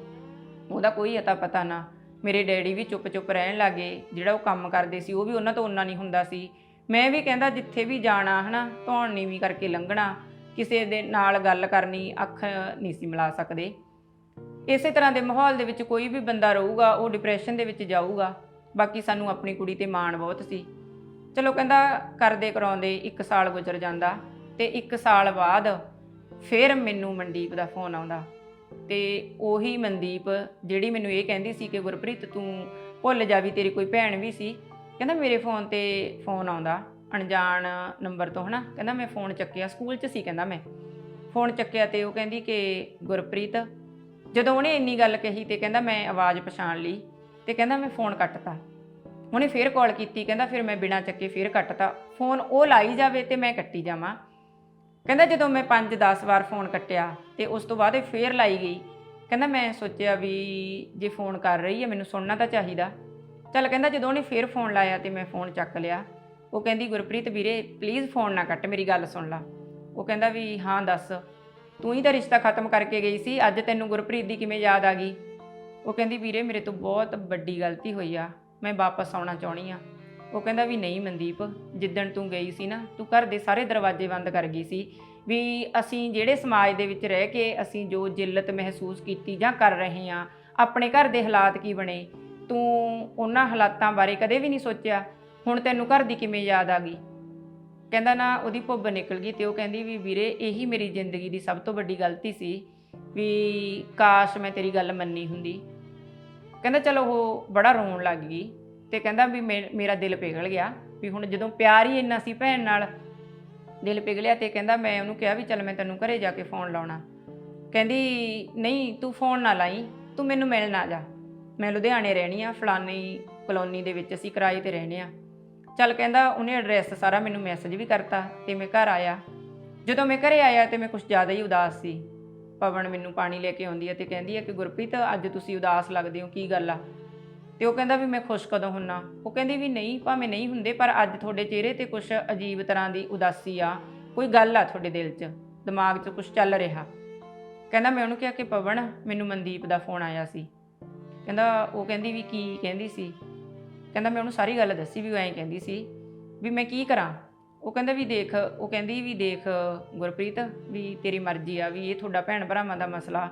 ਉਹਦਾ ਕੋਈ ਅਤਾ ਪਤਾ ਨਾ। ਮੇਰੇ ਡੈਡੀ ਵੀ ਚੁੱਪ-ਚੁੱਪ ਰਹਿਣ ਲੱਗੇ। ਜਿਹੜਾ ਉਹ ਕੰਮ ਕਰਦੇ ਸੀ ਉਹ ਵੀ ਉਹਨਾਂ ਤੋਂ ਉਹਨਾਂ ਨਹੀਂ ਹੁੰਦਾ ਸੀ। ਮੈਂ ਵੀ ਕਹਿੰਦਾ ਜਿੱਥੇ ਵੀ ਜਾਣਾ ਹਨਾ, ਧੌਣ ਨੀਵੀਂ ਕਰਕੇ ਲੰਘਣਾ। ਕਿਸੇ ਦੇ ਨਾਲ ਗੱਲ ਕਰਨੀ ਅੱਖ ਨਹੀਂ ਸੀ ਮਿਲਾ ਸਕਦੇ। ਇਸੇ ਤਰ੍ਹਾਂ ਦੇ ਮਾਹੌਲ ਦੇ ਵਿੱਚ ਕੋਈ ਵੀ ਬੰਦਾ ਰਹੂਗਾ, ਉਹ ਡਿਪਰੈਸ਼ਨ ਦੇ ਵਿੱਚ ਜਾਊਗਾ। ਬਾਕੀ ਸਾਨੂੰ ਆਪਣੀ ਕੁੜੀ ਤੇ ਮਾਣ ਬਹੁਤ ਸੀ। ਚਲੋ ਕਹਿੰਦਾ ਕਰਦੇ ਕਰਾਉਂਦੇ 1 ਸਾਲ ਗੁਜ਼ਰ ਜਾਂਦਾ ਤੇ 1 ਸਾਲ ਬਾਅਦ ਫਿਰ ਮੈਨੂੰ ਮਨਦੀਪ ਦਾ ਫੋਨ ਆਉਂਦਾ ਤੇ ਉਹੀ ਮਨਦੀਪ ਜਿਹੜੀ ਮੈਨੂੰ ਇਹ ਕਹਿੰਦੀ ਸੀ ਕਿ ਗੁਰਪ੍ਰੀਤ ਤੂੰ ਭੁੱਲ ਜਾ ਵੀ ਤੇਰੀ ਕੋਈ ਭੈਣ ਵੀ ਸੀ, ਕਹਿੰਦਾ ਮੇਰੇ ਫੋਨ ਤੇ ਫੋਨ ਆਉਂਦਾ, ਅਣਜਾਣ ਨੰਬਰ ਤੋਂ ਹਨਾ, ਕਹਿੰਦਾ ਮੈਂ ਫੋਨ ਚੱਕਿਆ ਸਕੂਲ 'ਚ ਸੀ ਕਹਿੰਦਾ ਮੈਂ ਫੋਨ ਚੱਕਿਆ ਤੇ ਉਹ ਕਹਿੰਦੀ ਕਿ ਗੁਰਪ੍ਰੀਤ ਜਦੋਂ ਉਹਨੇ ਇੰਨੀ ਗੱਲ ਕਹੀ ਤੇ ਕਹਿੰਦਾ ਮੈਂ ਆਵਾਜ਼ ਪਛਾਣ ਲਈ ਤੇ ਕਹਿੰਦਾ ਮੈਂ ਫੋਨ ਕੱਟਤਾ। ਉਹਨੇ ਫੇਰ ਕਾਲ ਕੀਤੀ, ਕਹਿੰਦਾ ਫਿਰ ਮੈਂ ਬਿਨਾਂ ਚੱਕੇ ਫੇਰ ਕੱਟਤਾ। ਫੋਨ ਉਹ ਲਾਈ ਜਾਵੇ ਤੇ ਮੈਂ ਕੱਟੀ ਜਾਵਾਂ। ਕਹਿੰਦਾ ਜਦੋਂ ਮੈਂ 5-10 ਵਾਰ ਫੋਨ ਕੱਟਿਆ ਤੇ ਉਸ ਤੋਂ ਬਾਅਦ ਇਹ ਫੇਰ ਲਾਈ ਗਈ। ਕਹਿੰਦਾ ਮੈਂ ਸੋਚਿਆ ਵੀ ਜੇ ਫੋਨ ਕਰ ਰਹੀ ਹੈ, ਮੈਨੂੰ ਸੁਣਨਾ ਤਾਂ ਚਾਹੀਦਾ। ਚੱਲ ਕਹਿੰਦਾ ਜਦੋਂ ਉਹਨੇ ਫੇਰ ਫੋਨ ਲਾਇਆ ਤੇ ਮੈਂ ਫੋਨ ਚੱਕ ਲਿਆ। ਉਹ ਕਹਿੰਦੀ, ਗੁਰਪ੍ਰੀਤ ਵੀਰੇ ਪਲੀਜ਼ ਫੋਨ ਨਾ ਕੱਟ, ਮੇਰੀ ਗੱਲ ਸੁਣ ਲੈ। ਉਹ ਕਹਿੰਦਾ ਵੀ, ਹਾਂ, ਦੱਸ। ਤੂੰ ਹੀ ਤਾਂ ਰਿਸ਼ਤਾ ਖਤਮ ਕਰਕੇ ਗਈ ਸੀ, ਅੱਜ ਤੈਨੂੰ ਗੁਰਪ੍ਰੀਤ ਦੀ ਕਿਵੇਂ ਯਾਦ ਆ ਗਈ? ਉਹ ਕਹਿੰਦੀ, ਵੀਰੇ, ਮੇਰੇ ਤੋਂ ਬਹੁਤ ਵੱਡੀ ਗਲਤੀ ਹੋਈ ਆ। ਮੈਂ ਵਾਪਸ ਆਉਣਾ ਚਾਹਣੀ ਆ ਉਹ ਕਹਿੰਦਾ ਵੀ ਨਹੀਂ ਮਨਦੀਪ, ਜਿੱਦਣ ਤੂੰ ਗਈ ਸੀ ਨਾ, ਤੂੰ ਘਰ ਦੇ ਸਾਰੇ ਦਰਵਾਜ਼ੇ ਬੰਦ ਕਰ ਗਈ ਸੀ ਵੀ ਅਸੀਂ ਜਿਹੜੇ ਸਮਾਜ ਦੇ ਵਿੱਚ ਰਹਿ ਕੇ ਅਸੀਂ ਜੋ ਜਿੱਲਤ ਮਹਿਸੂਸ ਕੀਤੀ ਜਾਂ ਕਰ ਰਹੇ ਆ ਆਪਣੇ ਘਰ ਦੇ ਹਾਲਾਤ ਕੀ ਬਣੇ? ਤੂੰ ਉਹਨਾਂ ਹਾਲਾਤਾਂ ਬਾਰੇ ਕਦੇ ਵੀ ਨਹੀਂ ਸੋਚਿਆ? ਹੁਣ ਤੈਨੂੰ ਘਰ ਦੀ ਕਿਵੇਂ ਯਾਦ ਆ ਗਈ? ਕਹਿੰਦਾ ਨਾ, ਉਹਦੀ ਭੁੱਬ ਨਿਕਲ ਗਈ ਤੇ ਉਹ ਕਹਿੰਦੀ ਵੀ ਵੀਰੇ, ਇਹੀ ਮੇਰੀ ਜ਼ਿੰਦਗੀ ਦੀ ਸਭ ਤੋਂ ਵੱਡੀ ਗਲਤੀ ਸੀ ਵੀ ਕਾਸ਼ ਮੈਂ ਤੇਰੀ ਗੱਲ ਮੰਨੀ ਹੁੰਦੀ। ਕਹਿੰਦਾ ਚਲੋ ਉਹ ਬੜਾ ਰੋਣ ਲੱਗ ਗਈ ਤੇ ਕਹਿੰਦਾ ਵੀ ਮੇ- ਮੇਰਾ ਦਿਲ ਪਿਘਲ ਗਿਆ ਵੀ ਹੁਣ ਜਦੋਂ ਪਿਆਰ ਹੀ ਇੰਨਾ ਸੀ ਭੈਣ ਨਾਲ, ਦਿਲ ਪਿਘਲਿਆ ਤੇ ਕਹਿੰਦਾ ਮੈਂ ਉਹਨੂੰ ਕਿਹਾ ਵੀ ਚੱਲ ਮੈਂ ਤੈਨੂੰ ਘਰੇ ਜਾ ਕੇ ਫੋਨ ਲਾਉਣਾ। ਕਹਿੰਦੀ ਨਹੀਂ ਤੂੰ ਫੋਨ ਨਾ ਲਾਈ, ਤੂੰ ਮੈਨੂੰ ਮਿਲਣ ਆ ਜਾ। ਮੈਂ ਲੁਧਿਆਣੇ ਰਹਿਣੀ ਆ, ਫਲਾਨੀ ਕਲੋਨੀ ਦੇ ਵਿੱਚ ਅਸੀਂ ਕਿਰਾਏ ਤੇ ਰਹਿੰਦੇ ਆ। ਚੱਲ ਕਹਿੰਦਾ ਉਹਨੇ ਐਡਰੈਸ ਸਾਰਾ ਮੈਨੂੰ ਮੈਸੇਜ ਵੀ ਕਰਤਾ ਤੇ ਮੈਂ ਘਰ ਆਇਆ। ਜਦੋਂ ਮੈਂ ਘਰੇ ਆਇਆ ਤੇ ਮੈਂ ਕੁਝ ਜ਼ਿਆਦਾ ਹੀ ਉਦਾਸ ਸੀ। ਪਵਨ ਮੈਨੂੰ ਪਾਣੀ ਲੈ ਕੇ ਆਉਂਦੀ ਹੈ ਤੇ ਕਹਿੰਦੀ ਹੈ ਕਿ ਗੁਰਪ੍ਰੀਤ, ਅੱਜ ਤੁਸੀਂ ਉਦਾਸ ਲੱਗਦੇ ਹੋ, ਕੀ ਗੱਲ ਆ? ਤੇ ਉਹ ਕਹਿੰਦਾ ਵੀ ਮੈਂ ਖੁਸ਼ ਕਦੋਂ ਹੁੰਨਾ? ਉਹ ਕਹਿੰਦੀ ਵੀ ਨਹੀਂ, ਭਾਵੇਂ ਨਹੀਂ ਹੁੰਦੇ, ਪਰ ਅੱਜ ਤੁਹਾਡੇ ਚਿਹਰੇ ਤੇ ਕੁਝ ਅਜੀਬ ਤਰ੍ਹਾਂ ਦੀ ਉਦਾਸੀ ਆ। ਕੋਈ ਗੱਲ ਆ ਤੁਹਾਡੇ ਦਿਲ 'ਚ? ਦਿਮਾਗ 'ਚ ਕੁਝ ਚੱਲ ਰਿਹਾ? ਕਹਿੰਦਾ ਮੈਂ ਉਹਨੂੰ ਕਿਹਾ ਕਿ ਪਵਨ, ਮੈਨੂੰ ਮਨਦੀਪ ਦਾ ਫੋਨ ਆਇਆ ਸੀ। ਕਹਿੰਦਾ ਉਹ ਕਹਿੰਦੀ ਵੀ ਕੀ ਕਹਿੰਦੀ ਸੀ? ਕਹਿੰਦਾ ਮੈਂ ਉਹਨੂੰ ਸਾਰੀ ਗੱਲ ਦੱਸੀ ਵੀ ਉਹ ਐਂ ਕਹਿੰਦੀ ਸੀ ਵੀ ਮੈਂ ਕੀ ਕਰਾਂ? ਉਹ ਕਹਿੰਦਾ ਵੀ ਦੇਖ, ਉਹ ਕਹਿੰਦੀ ਵੀ ਦੇਖ ਗੁਰਪ੍ਰੀਤ, ਵੀ ਤੇਰੀ ਮਰਜ਼ੀ ਆ, ਵੀ ਇਹ ਤੁਹਾਡਾ ਭੈਣ ਭਰਾਵਾਂ ਦਾ ਮਸਲਾ,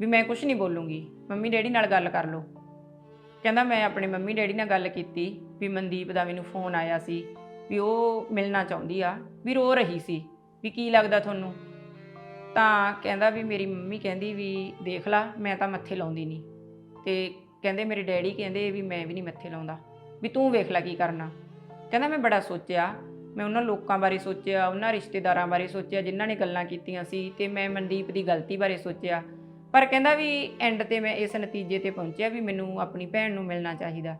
ਵੀ ਮੈਂ ਕੁਝ ਨਹੀਂ ਬੋਲੂੰਗੀ, ਮੰਮੀ ਡੈਡੀ ਨਾਲ ਗੱਲ ਕਰ ਲਓ। ਕਹਿੰਦਾ ਮੈਂ ਆਪਣੇ ਮੰਮੀ ਡੈਡੀ ਨਾਲ ਗੱਲ ਕੀਤੀ, ਵੀ ਮਨਦੀਪ ਦਾ ਮੈਨੂੰ ਫੋਨ ਆਇਆ ਸੀ, ਵੀ ਉਹ ਮਿਲਣਾ ਚਾਹੁੰਦੀ ਆ, ਵੀ ਰੋ ਰਹੀ ਸੀ, ਵੀ ਕੀ ਲੱਗਦਾ ਤੁਹਾਨੂੰ? ਤਾਂ ਕਹਿੰਦਾ ਵੀ ਮੇਰੀ ਮੰਮੀ ਕਹਿੰਦੀ ਵੀ ਦੇਖ ਲਾ, ਮੈਂ ਤਾਂ ਮੱਥੇ ਲਾਉਂਦੀ ਨਹੀਂ। ਤੇ ਕਹਿੰਦੇ ਮੇਰੇ ਡੈਡੀ ਕਹਿੰਦੇ ਵੀ ਮੈਂ ਵੀ ਨਹੀਂ ਮੱਥੇ ਲਾਉਂਦਾ, ਵੀ ਤੂੰ ਵੇਖ ਲੈ ਕੀ ਕਰਨਾ। ਕਹਿੰਦਾ ਮੈਂ ਬੜਾ ਸੋਚਿਆ ਮੈਂ ਉਹਨਾਂ ਲੋਕਾਂ ਬਾਰੇ ਸੋਚਿਆ, ਉਹਨਾਂ ਰਿਸ਼ਤੇਦਾਰਾਂ ਬਾਰੇ ਸੋਚਿਆ, ਜਿਨ੍ਹਾਂ ਨੇ ਗੱਲਾਂ ਕੀਤੀਆਂ ਸੀ ਤੇ ਮੈਂ ਮਨਦੀਪ ਦੀ ਗਲਤੀ ਬਾਰੇ ਸੋਚਿਆ। ਪਰ ਕਹਿੰਦਾ ਵੀ ਐਂਡ ਤੇ ਮੈਂ ਇਸ ਨਤੀਜੇ ਤੇ ਪਹੁੰਚਿਆ ਵੀ ਮੈਨੂੰ ਆਪਣੀ ਭੈਣ ਨੂੰ ਮਿਲਣਾ ਚਾਹੀਦਾ।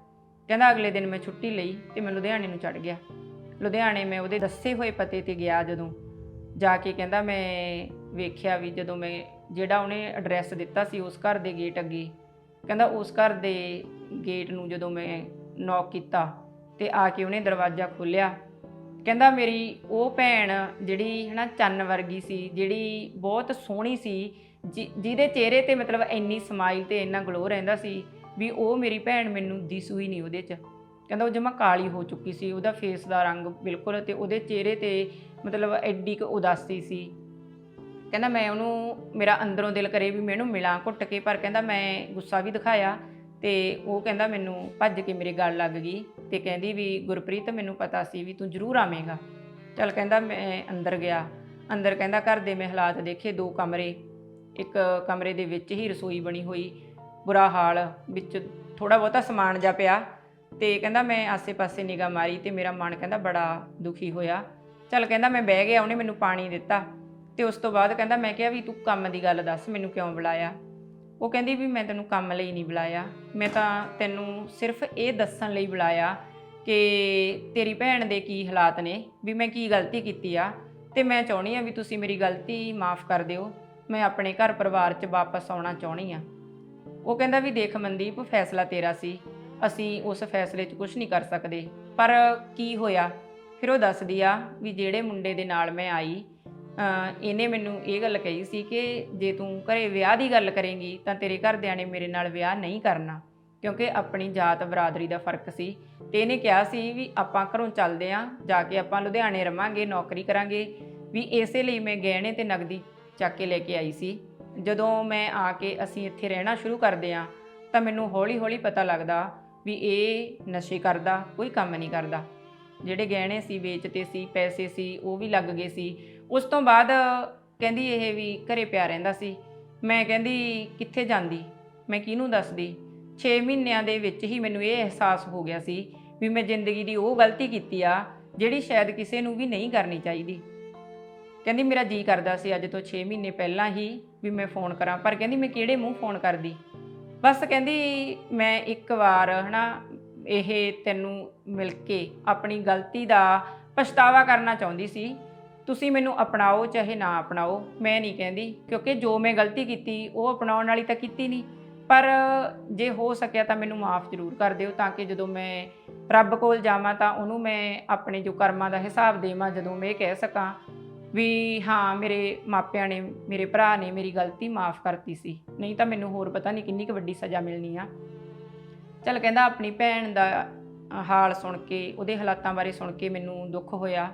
ਕਹਿੰਦਾ ਅਗਲੇ ਦਿਨ ਮੈਂ ਛੁੱਟੀ ਲਈ ਤੇ ਮੈਂ ਲੁਧਿਆਣੇ ਨੂੰ ਚੜ ਗਿਆ। ਲੁਧਿਆਣੇ ਮੈਂ ਉਹਦੇ ਦੱਸੇ ਹੋਏ ਪਤੇ ਤੇ ਗਿਆ ਜਦੋਂ। ਜਾ ਕੇ ਕਹਿੰਦਾ ਮੈਂ ਵੇਖਿਆ ਵੀ ਜਦੋਂ ਮੈਂ ਜਿਹੜਾ ਉਹਨੇ ਐਡਰੈਸ ਦਿੱਤਾ ਸੀ ਉਸ ਘਰ ਦੇ ਗੇਟ ਅੱਗੇ, ਕਹਿੰਦਾ ਉਸ ਘਰ ਦੇ ਗੇਟ ਨੂੰ ਜਦੋਂ ਮੈਂ ਨੌਕ ਕੀਤਾ ਤੇ ਆ ਕੇ ਉਹਨੇ ਦਰਵਾਜ਼ਾ ਖੋਲ੍ਹਿਆ ਕਹਿੰਦਾ ਮੇਰੀ ਉਹ ਭੈਣ ਜਿਹੜੀ ਹਨਾ ਚੰਨ ਵਰਗੀ ਸੀ, ਜਿਹੜੀ ਬਹੁਤ ਸੋਹਣੀ ਸੀ, ਜਿ- ਜਿਹਦੇ ਚਿਹਰੇ ਤੇ ਮਤਲਬ ਇੰਨੀ ਸਮਾਈਲ ਤੇ ਇੰਨਾ ਗਲੋ ਰਹਿੰਦਾ ਸੀ ਵੀ ਉਹ ਮੇਰੀ ਭੈਣ ਮੈਨੂੰ ਦਿਸੂ ਹੀ ਨਹੀਂ ਉਹਦੇ 'ਚ। ਕਹਿੰਦਾ ਉਹ ਜਮਾ ਕਾਲੀ ਹੋ ਚੁੱਕੀ ਸੀ, ਉਹਦਾ ਫੇਸ ਦਾ ਰੰਗ ਬਿਲਕੁਲ ਤੇ ਉਹਦੇ ਚਿਹਰੇ ਤੇ ਮਤਲਬ ਐਡੀ ਕੁ ਉਦਾਸੀ ਸੀ। ਕਹਿੰਦਾ ਮੈਂ ਉਹਨੂੰ, ਮੇਰਾ ਅੰਦਰੋਂ ਦਿਲ ਕਰੇ ਵੀ ਮੈਨੂੰ ਮਿਲਾਂ ਘੁੱਟ ਕੇ, ਪਰ ਕਹਿੰਦਾ ਮੈਂ ਗੁੱਸਾ ਵੀ ਦਿਖਾਇਆ ਤੇ ਉਹ ਕਹਿੰਦਾ ਮੈਨੂੰ ਭੱਜ ਕੇ ਮੇਰੇ ਗੱਲ ਲੱਗ ਗਈ। ਤੇ ਕਹਿੰਦੀ ਵੀ, ਗੁਰਪ੍ਰੀਤ, ਮੈਨੂੰ ਪਤਾ ਸੀ ਵੀ ਤੂੰ ਜ਼ਰੂਰ ਆਵੇਂਗਾ। ਚਲ ਕਹਿੰਦਾ, ਮੈਂ ਅੰਦਰ ਗਿਆ। ਅੰਦਰ ਕਹਿੰਦਾ, ਘਰ ਦੇ ਮੈਂ ਹਾਲਾਤ ਦੇਖੇ, ਦੋ ਕਮਰੇ। ਇੱਕ ਕਮਰੇ ਦੇ ਵਿੱਚ ਹੀ ਰਸੋਈ ਬਣੀ ਹੋਈ, ਬੁਰਾ ਹਾਲ, ਵਿੱਚ ਥੋੜਾ ਬਹੁਤਾ ਸਮਾਨ ਜਾ ਪਿਆ। ਤੇ ਕਹਿੰਦਾ, ਮੈਂ ਆਸੇ-ਪਾਸੇ ਨਿਗਾਹ ਮਾਰੀ ਤੇ ਮੇਰਾ ਮਨ ਕਹਿੰਦਾ ਬੜਾ ਦੁਖੀ ਹੋਇਆ। ਚਲ ਕਹਿੰਦਾ, ਮੈਂ ਬਹਿ ਗਿਆ, ਉਹਨੇ ਮੈਨੂੰ ਪਾਣੀ ਦਿੱਤਾ। ਤੇ ਉਸ ਤੋਂ ਬਾਅਦ ਕਹਿੰਦਾ, ਮੈਂ ਕਿਹਾ ਵੀ, ਤੂੰ ਕੰਮ ਦੀ ਗੱਲ ਦੱਸ, ਮੈਨੂੰ ਕਿਉਂ ਬੁਲਾਇਆ? ਉਹ ਕਹਿੰਦੀ ਵੀ ਮੈਂ ਤੈਨੂੰ ਕੰਮ ਲਈ ਨਹੀਂ ਬੁਲਾਇਆ। ਮੈਂ ਤਾਂ ਤੈਨੂੰ ਸਿਰਫ ਇਹ ਦੱਸਣ ਲਈ ਬੁਲਾਇਆ ਕਿ ਤੇਰੀ ਭੈਣ ਦੇ ਕੀ ਹਾਲਾਤ ਨੇ, ਵੀ ਮੈਂ ਕੀ ਗਲਤੀ ਕੀਤੀ ਆ। ਤੇ ਮੈਂ ਚਾਹੁੰਦੀ ਆ ਵੀ ਤੁਸੀਂ ਮੇਰੀ ਗਲਤੀ ਮਾਫ ਕਰ ਦਿਓ। ਮੈਂ ਆਪਣੇ ਘਰ ਪਰਿਵਾਰ 'ਚ ਵਾਪਸ ਆਉਣਾ ਚਾਹੁੰਦੀ ਆ। ਉਹ ਕਹਿੰਦਾ ਵੀ ਦੇਖ ਮਨਦੀਪ, ਫੈਸਲਾ ਤੇਰਾ ਸੀ। ਅਸੀਂ ਉਸ ਫੈਸਲੇ 'ਚ ਕੁਝ ਨਹੀਂ ਕਰ ਸਕਦੇ। ਪਰ ਕੀ ਹੋਇਆ? ਫਿਰ ਉਹ ਦੱਸਦੀ ਆ ਵੀ ਜਿਹੜੇ ਮੁੰਡੇ ਦੇ ਨਾਲ ਮੈਂ ਆਈ ਇਹਨੇ ਮੈਨੂੰ ਇਹ ਗੱਲ ਕਹੀ ਸੀ ਕਿ ਜੇ ਤੂੰ ਘਰੇ ਵਿਆਹ ਦੀ ਗੱਲ ਕਰੇਂਗੀ ਤਾਂ ਤੇਰੇ ਘਰਦਿਆਂ ਨੇ ਮੇਰੇ ਨਾਲ ਵਿਆਹ ਨਹੀਂ ਕਰਨਾ, ਕਿਉਂਕਿ ਆਪਣੀ ਜਾਤ ਬਰਾਦਰੀ ਦਾ ਫ਼ਰਕ ਸੀ। ਤੇ ਇਹਨੇ ਕਿਹਾ ਸੀ ਵੀ ਆਪਾਂ ਘਰੋਂ ਚੱਲਦੇ ਆਂ, ਜਾ ਕੇ ਆਪਾਂ ਲੁਧਿਆਣੇ ਰਵਾਂਗੇ, ਨੌਕਰੀ ਕਰਾਂਗੇ। ਵੀ ਇਸੇ ਲਈ ਮੈਂ ਗਹਿਣੇ ਤੇ ਨਗਦੀ ਚੱਕ ਕੇ ਲੈ ਕੇ ਆਈ ਸੀ। ਜਦੋਂ ਮੈਂ ਆ ਕੇ ਅਸੀਂ ਇੱਥੇ ਰਹਿਣਾ ਸ਼ੁਰੂ ਕਰਦੇ ਆਂ, ਤਾਂ ਮੈਨੂੰ ਹੌਲੀ-ਹੌਲੀ ਪਤਾ ਲੱਗਦਾ ਵੀ ਇਹ ਨਸ਼ੇ ਕਰਦਾ, ਕੋਈ ਕੰਮ ਨਹੀਂ ਕਰਦਾ। ਜਿਹੜੇ ਗਹਿਣੇ ਸੀ, ਵੇਚਤੇ ਸੀ, ਪੈਸੇ ਸੀ, ਉਹ ਵੀ ਲੱਗ ਗਏ ਸੀ। ਉਸ ਤੋਂ ਬਾਅਦ ਕਹਿੰਦੀ ਇਹ ਵੀ ਘਰੇ ਪਿਆ ਰਹਿੰਦਾ ਸੀ। ਮੈਂ ਕਹਿੰਦੀ, ਕਿੱਥੇ ਜਾਂਦੀ? ਮੈਂ ਕਿਹਨੂੰ ਦੱਸਦੀ? 6 ਮਹੀਨਿਆਂ ਦੇ ਵਿੱਚ ਹੀ ਮੈਨੂੰ ਇਹ ਅਹਿਸਾਸ ਹੋ ਗਿਆ ਸੀ ਵੀ ਮੈਂ ਜ਼ਿੰਦਗੀ ਦੀ ਉਹ ਗਲਤੀ ਕੀਤੀ ਆ, ਜਿਹੜੀ ਸ਼ਾਇਦ ਕਿਸੇ ਨੂੰ ਵੀ ਨਹੀਂ ਕਰਨੀ ਚਾਹੀਦੀ। ਕਹਿੰਦੀ, ਮੇਰਾ ਜੀ ਕਰਦਾ ਸੀ ਅੱਜ ਤੋਂ 6 ਮਹੀਨੇ ਪਹਿਲਾਂ ਹੀ ਵੀ ਮੈਂ ਫੋਨ ਕਰਾਂ, ਪਰ ਕਹਿੰਦੀ, ਮੈਂ ਕਿਹੜੇ ਮੂੰਹ ਫੋਨ ਕਰਦੀ? ਬਸ ਕਹਿੰਦੀ, ਮੈਂ ਇੱਕ ਵਾਰ ਹਨਾ, ਇਹ ਤੈਨੂੰ ਮਿਲ ਕੇ ਆਪਣੀ ਗਲਤੀ ਦਾ ਪਛਤਾਵਾ ਕਰਨਾ ਚਾਹੁੰਦੀ ਸੀ। ਤੁਸੀਂ ਮੈਨੂੰ ਅਪਣਾਓ ਚਾਹੇ ਨਾ ਅਪਣਾਓ, ਮੈਂ ਨਹੀਂ ਕਹਿੰਦੀ, ਕਿਉਂਕਿ ਜੋ ਮੈਂ ਗਲਤੀ ਕੀਤੀ, ਉਹ ਅਪਣਾਉਣ ਵਾਲੀ ਤਾਂ ਕੀਤੀ ਨਹੀਂ। ਪਰ ਜੇ ਹੋ ਸਕਿਆ ਤਾਂ ਮੈਨੂੰ ਮਾਫ ਜ਼ਰੂਰ ਕਰ ਦਿਓ, ਤਾਂ ਕਿ ਜਦੋਂ ਮੈਂ ਰੱਬ ਕੋਲ ਜਾਵਾਂ ਤਾਂ ਉਹਨੂੰ ਮੈਂ ਆਪਣੇ ਜੋ ਕਰਮਾਂ ਦਾ ਹਿਸਾਬ ਦੇਵਾਂ, ਜਦੋਂ ਮੈਂ ਕਹਿ ਸਕਾਂ ਵੀ ਹਾਂ, ਮੇਰੇ ਮਾਪਿਆਂ ਨੇ, ਮੇਰੇ ਭਰਾ ਨੇ ਮੇਰੀ ਗਲਤੀ ਮਾਫ ਕਰਤੀ ਸੀ। ਨਹੀਂ ਤਾਂ ਮੈਨੂੰ ਹੋਰ ਪਤਾ ਨਹੀਂ ਕਿੰਨੀ ਕੁ ਵੱਡੀ ਸਜ਼ਾ ਮਿਲਣੀ ਆ। ਚੱਲ ਕਹਿੰਦਾ ਆਪਣੀ ਭੈਣ ਦਾ ਹਾਲ ਸੁਣ ਕੇ, ਉਹਦੇ ਹਾਲਾਤਾਂ ਬਾਰੇ ਸੁਣ ਕੇ ਮੈਨੂੰ ਦੁੱਖ ਹੋਇਆ।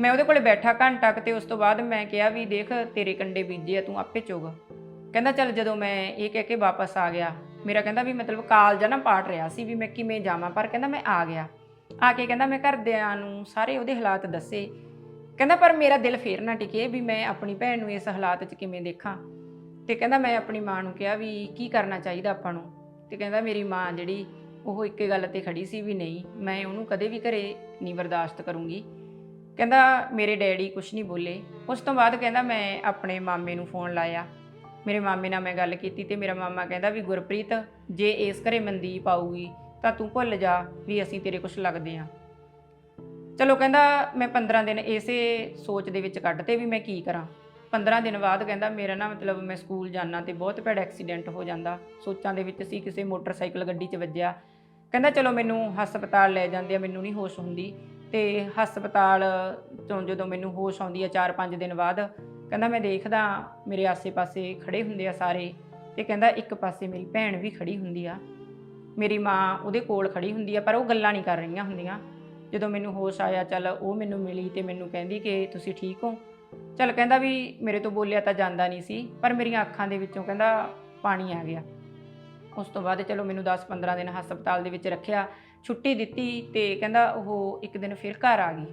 ਮੈਂ ਉਹਦੇ ਕੋਲੇ ਬੈਠਾ ਘੰਟਾ ਕੁ ਤੇ ਉਸ ਤੋਂ ਬਾਅਦ ਮੈਂ ਕਿਹਾ ਵੀ ਦੇਖ, ਤੇਰੇ ਕੰਡੇ ਬੀਜੇ ਆ, ਤੂੰ ਆਪੇ ਚੁਗ। ਕਹਿੰਦਾ ਚੱਲ ਜਦੋਂ ਮੈਂ ਇਹ ਕਹਿ ਕੇ ਵਾਪਸ ਆ ਗਿਆ, ਮੇਰਾ ਕਹਿੰਦਾ ਵੀ ਮਤਲਬ ਕਾਲਜ ਨਾ ਪਾਟ ਰਿਹਾ ਸੀ ਵੀ ਮੈਂ ਕਿਵੇਂ ਜਾਵਾਂ, ਪਰ ਕਹਿੰਦਾ ਮੈਂ ਆ ਗਿਆ। ਆ ਕੇ ਕਹਿੰਦਾ ਮੈਂ ਘਰਦਿਆਂ ਨੂੰ ਸਾਰੇ ਉਹਦੇ ਹਾਲਾਤ ਦੱਸੇ। ਕਹਿੰਦਾ ਪਰ ਮੇਰਾ ਦਿਲ ਫੇਰ ਨਾ ਟਿਕੇ ਵੀ ਮੈਂ ਆਪਣੀ ਭੈਣ ਨੂੰ ਇਸ ਹਾਲਾਤ 'ਚ ਕਿਵੇਂ ਦੇਖਾਂ। ਤੇ ਕਹਿੰਦਾ ਮੈਂ ਆਪਣੀ ਮਾਂ ਨੂੰ ਕਿਹਾ ਵੀ ਕੀ ਕਰਨਾ ਚਾਹੀਦਾ ਆਪਾਂ ਨੂੰ? ਤੇ ਕਹਿੰਦਾ ਮੇਰੀ ਮਾਂ ਜਿਹੜੀ ਉਹ ਇੱਕੇ ਗੱਲ ਤੇ ਖੜੀ ਸੀ ਵੀ ਨਹੀਂ, ਮੈਂ ਉਹਨੂੰ ਕਦੇ ਵੀ ਘਰੇ ਨਹੀਂ ਬਰਦਾਸ਼ਤ ਕਰੂੰਗੀ। ਕਹਿੰਦਾ ਮੇਰੇ ਡੈਡੀ ਕੁਝ ਨਹੀਂ ਬੋਲੇ। ਉਸ ਤੋਂ ਬਾਅਦ ਕਹਿੰਦਾ ਮੈਂ ਆਪਣੇ ਮਾਮੇ ਨੂੰ ਫੋਨ ਲਾਇਆ। ਮੇਰੇ ਮਾਮੇ ਨਾਲ ਮੈਂ ਗੱਲ ਕੀਤੀ ਤੇ ਮੇਰਾ ਮਾਮਾ ਕਹਿੰਦਾ ਵੀ, ਗੁਰਪ੍ਰੀਤ, ਜੇ ਇਸ ਘਰੇ ਮਨਦੀਪ ਆਊਗੀ ਤਾਂ ਤੂੰ ਭੁੱਲ ਜਾ ਵੀ ਅਸੀਂ ਤੇਰੇ ਕੁਝ ਲੱਗਦੇ ਆ। ਚਲੋ ਕਹਿੰਦਾ ਮੈਂ 15 ਦਿਨ ਇਸੇ ਸੋਚ ਦੇ ਵਿੱਚ ਕੱਢਤੇ ਵੀ ਮੈਂ ਕੀ ਕਰਾਂ। 15 ਦਿਨ ਬਾਅਦ ਕਹਿੰਦਾ ਮੇਰਾ ਨਾ ਮਤਲਬ ਮੈਂ ਸਕੂਲ ਜਾਣਾ ਤੇ ਬਹੁਤ ਭੈੜਾ ਐਕਸੀਡੈਂਟ ਹੋ ਜਾਂਦਾ। ਸੋਚਾਂ ਦੇ ਵਿੱਚ ਸੀ, ਕਿਸੇ ਮੋਟਰਸਾਈਕਲ ਗੱਡੀ 'ਚ ਵੱਜਿਆ। ਕਹਿੰਦਾ ਚਲੋ ਮੈਨੂੰ ਹਸਪਤਾਲ ਲੈ ਜਾਂਦੇ ਆ, ਮੈਨੂੰ ਨਹੀਂ ਹੋਸ਼ ਹੁੰਦੀ। ਤੇ ਹਸਪਤਾਲ ਤੋਂ ਜਦੋਂ ਮੈਨੂੰ ਹੋਸ਼ ਆਉਂਦੀ ਆ 4-5 ਦਿਨ ਬਾਅਦ, ਕਹਿੰਦਾ ਮੈਂ ਦੇਖਦਾ ਮੇਰੇ ਆਸੇ-ਪਾਸੇ ਖੜੇ ਹੁੰਦੇ ਆ ਸਾਰੇ ਤੇ ਕਹਿੰਦਾ ਇੱਕ ਪਾਸੇ ਮੇਰੀ ਭੈਣ ਵੀ ਖੜੀ ਹੁੰਦੀ ਆ। ਮੇਰੀ ਮਾਂ ਉਹਦੇ ਕੋਲ ਖੜੀ ਹੁੰਦੀ ਆ, ਪਰ ਉਹ ਗੱਲਾਂ ਨਹੀਂ ਕਰ ਰਹੀਆਂ ਹੁੰਦੀਆਂ। ਜਦੋਂ ਮੈਨੂੰ ਹੋਸ਼ ਆਇਆ, ਚੱਲ ਉਹ ਮੈਨੂੰ ਮਿਲੀ ਤੇ ਮੈਨੂੰ ਕਹਿੰਦੀ ਕਿ ਤੁਸੀਂ ਠੀਕ ਹੋ? ਚੱਲ ਕਹਿੰਦਾ ਵੀ ਮੇਰੇ ਤੋਂ ਬੋਲਿਆ ਤਾਂ ਜਾਂਦਾ ਨਹੀਂ ਸੀ, ਪਰ ਮੇਰੀਆਂ ਅੱਖਾਂ ਦੇ ਵਿੱਚੋਂ ਕਹਿੰਦਾ ਪਾਣੀ ਆ ਗਿਆ। ਉਸ ਤੋਂ ਬਾਅਦ ਚਲੋ ਮੈਨੂੰ 10-15 ਦਿਨ ਹਸਪਤਾਲ ਦੇ ਵਿੱਚ ਰੱਖਿਆ। ਛੁੱਟੀ ਦਿੱਤੀ ਤੇ ਕਹਿੰਦਾ ਉਹ ਇੱਕ ਦਿਨ ਫਿਰ ਘਰ ਆ ਗਈ।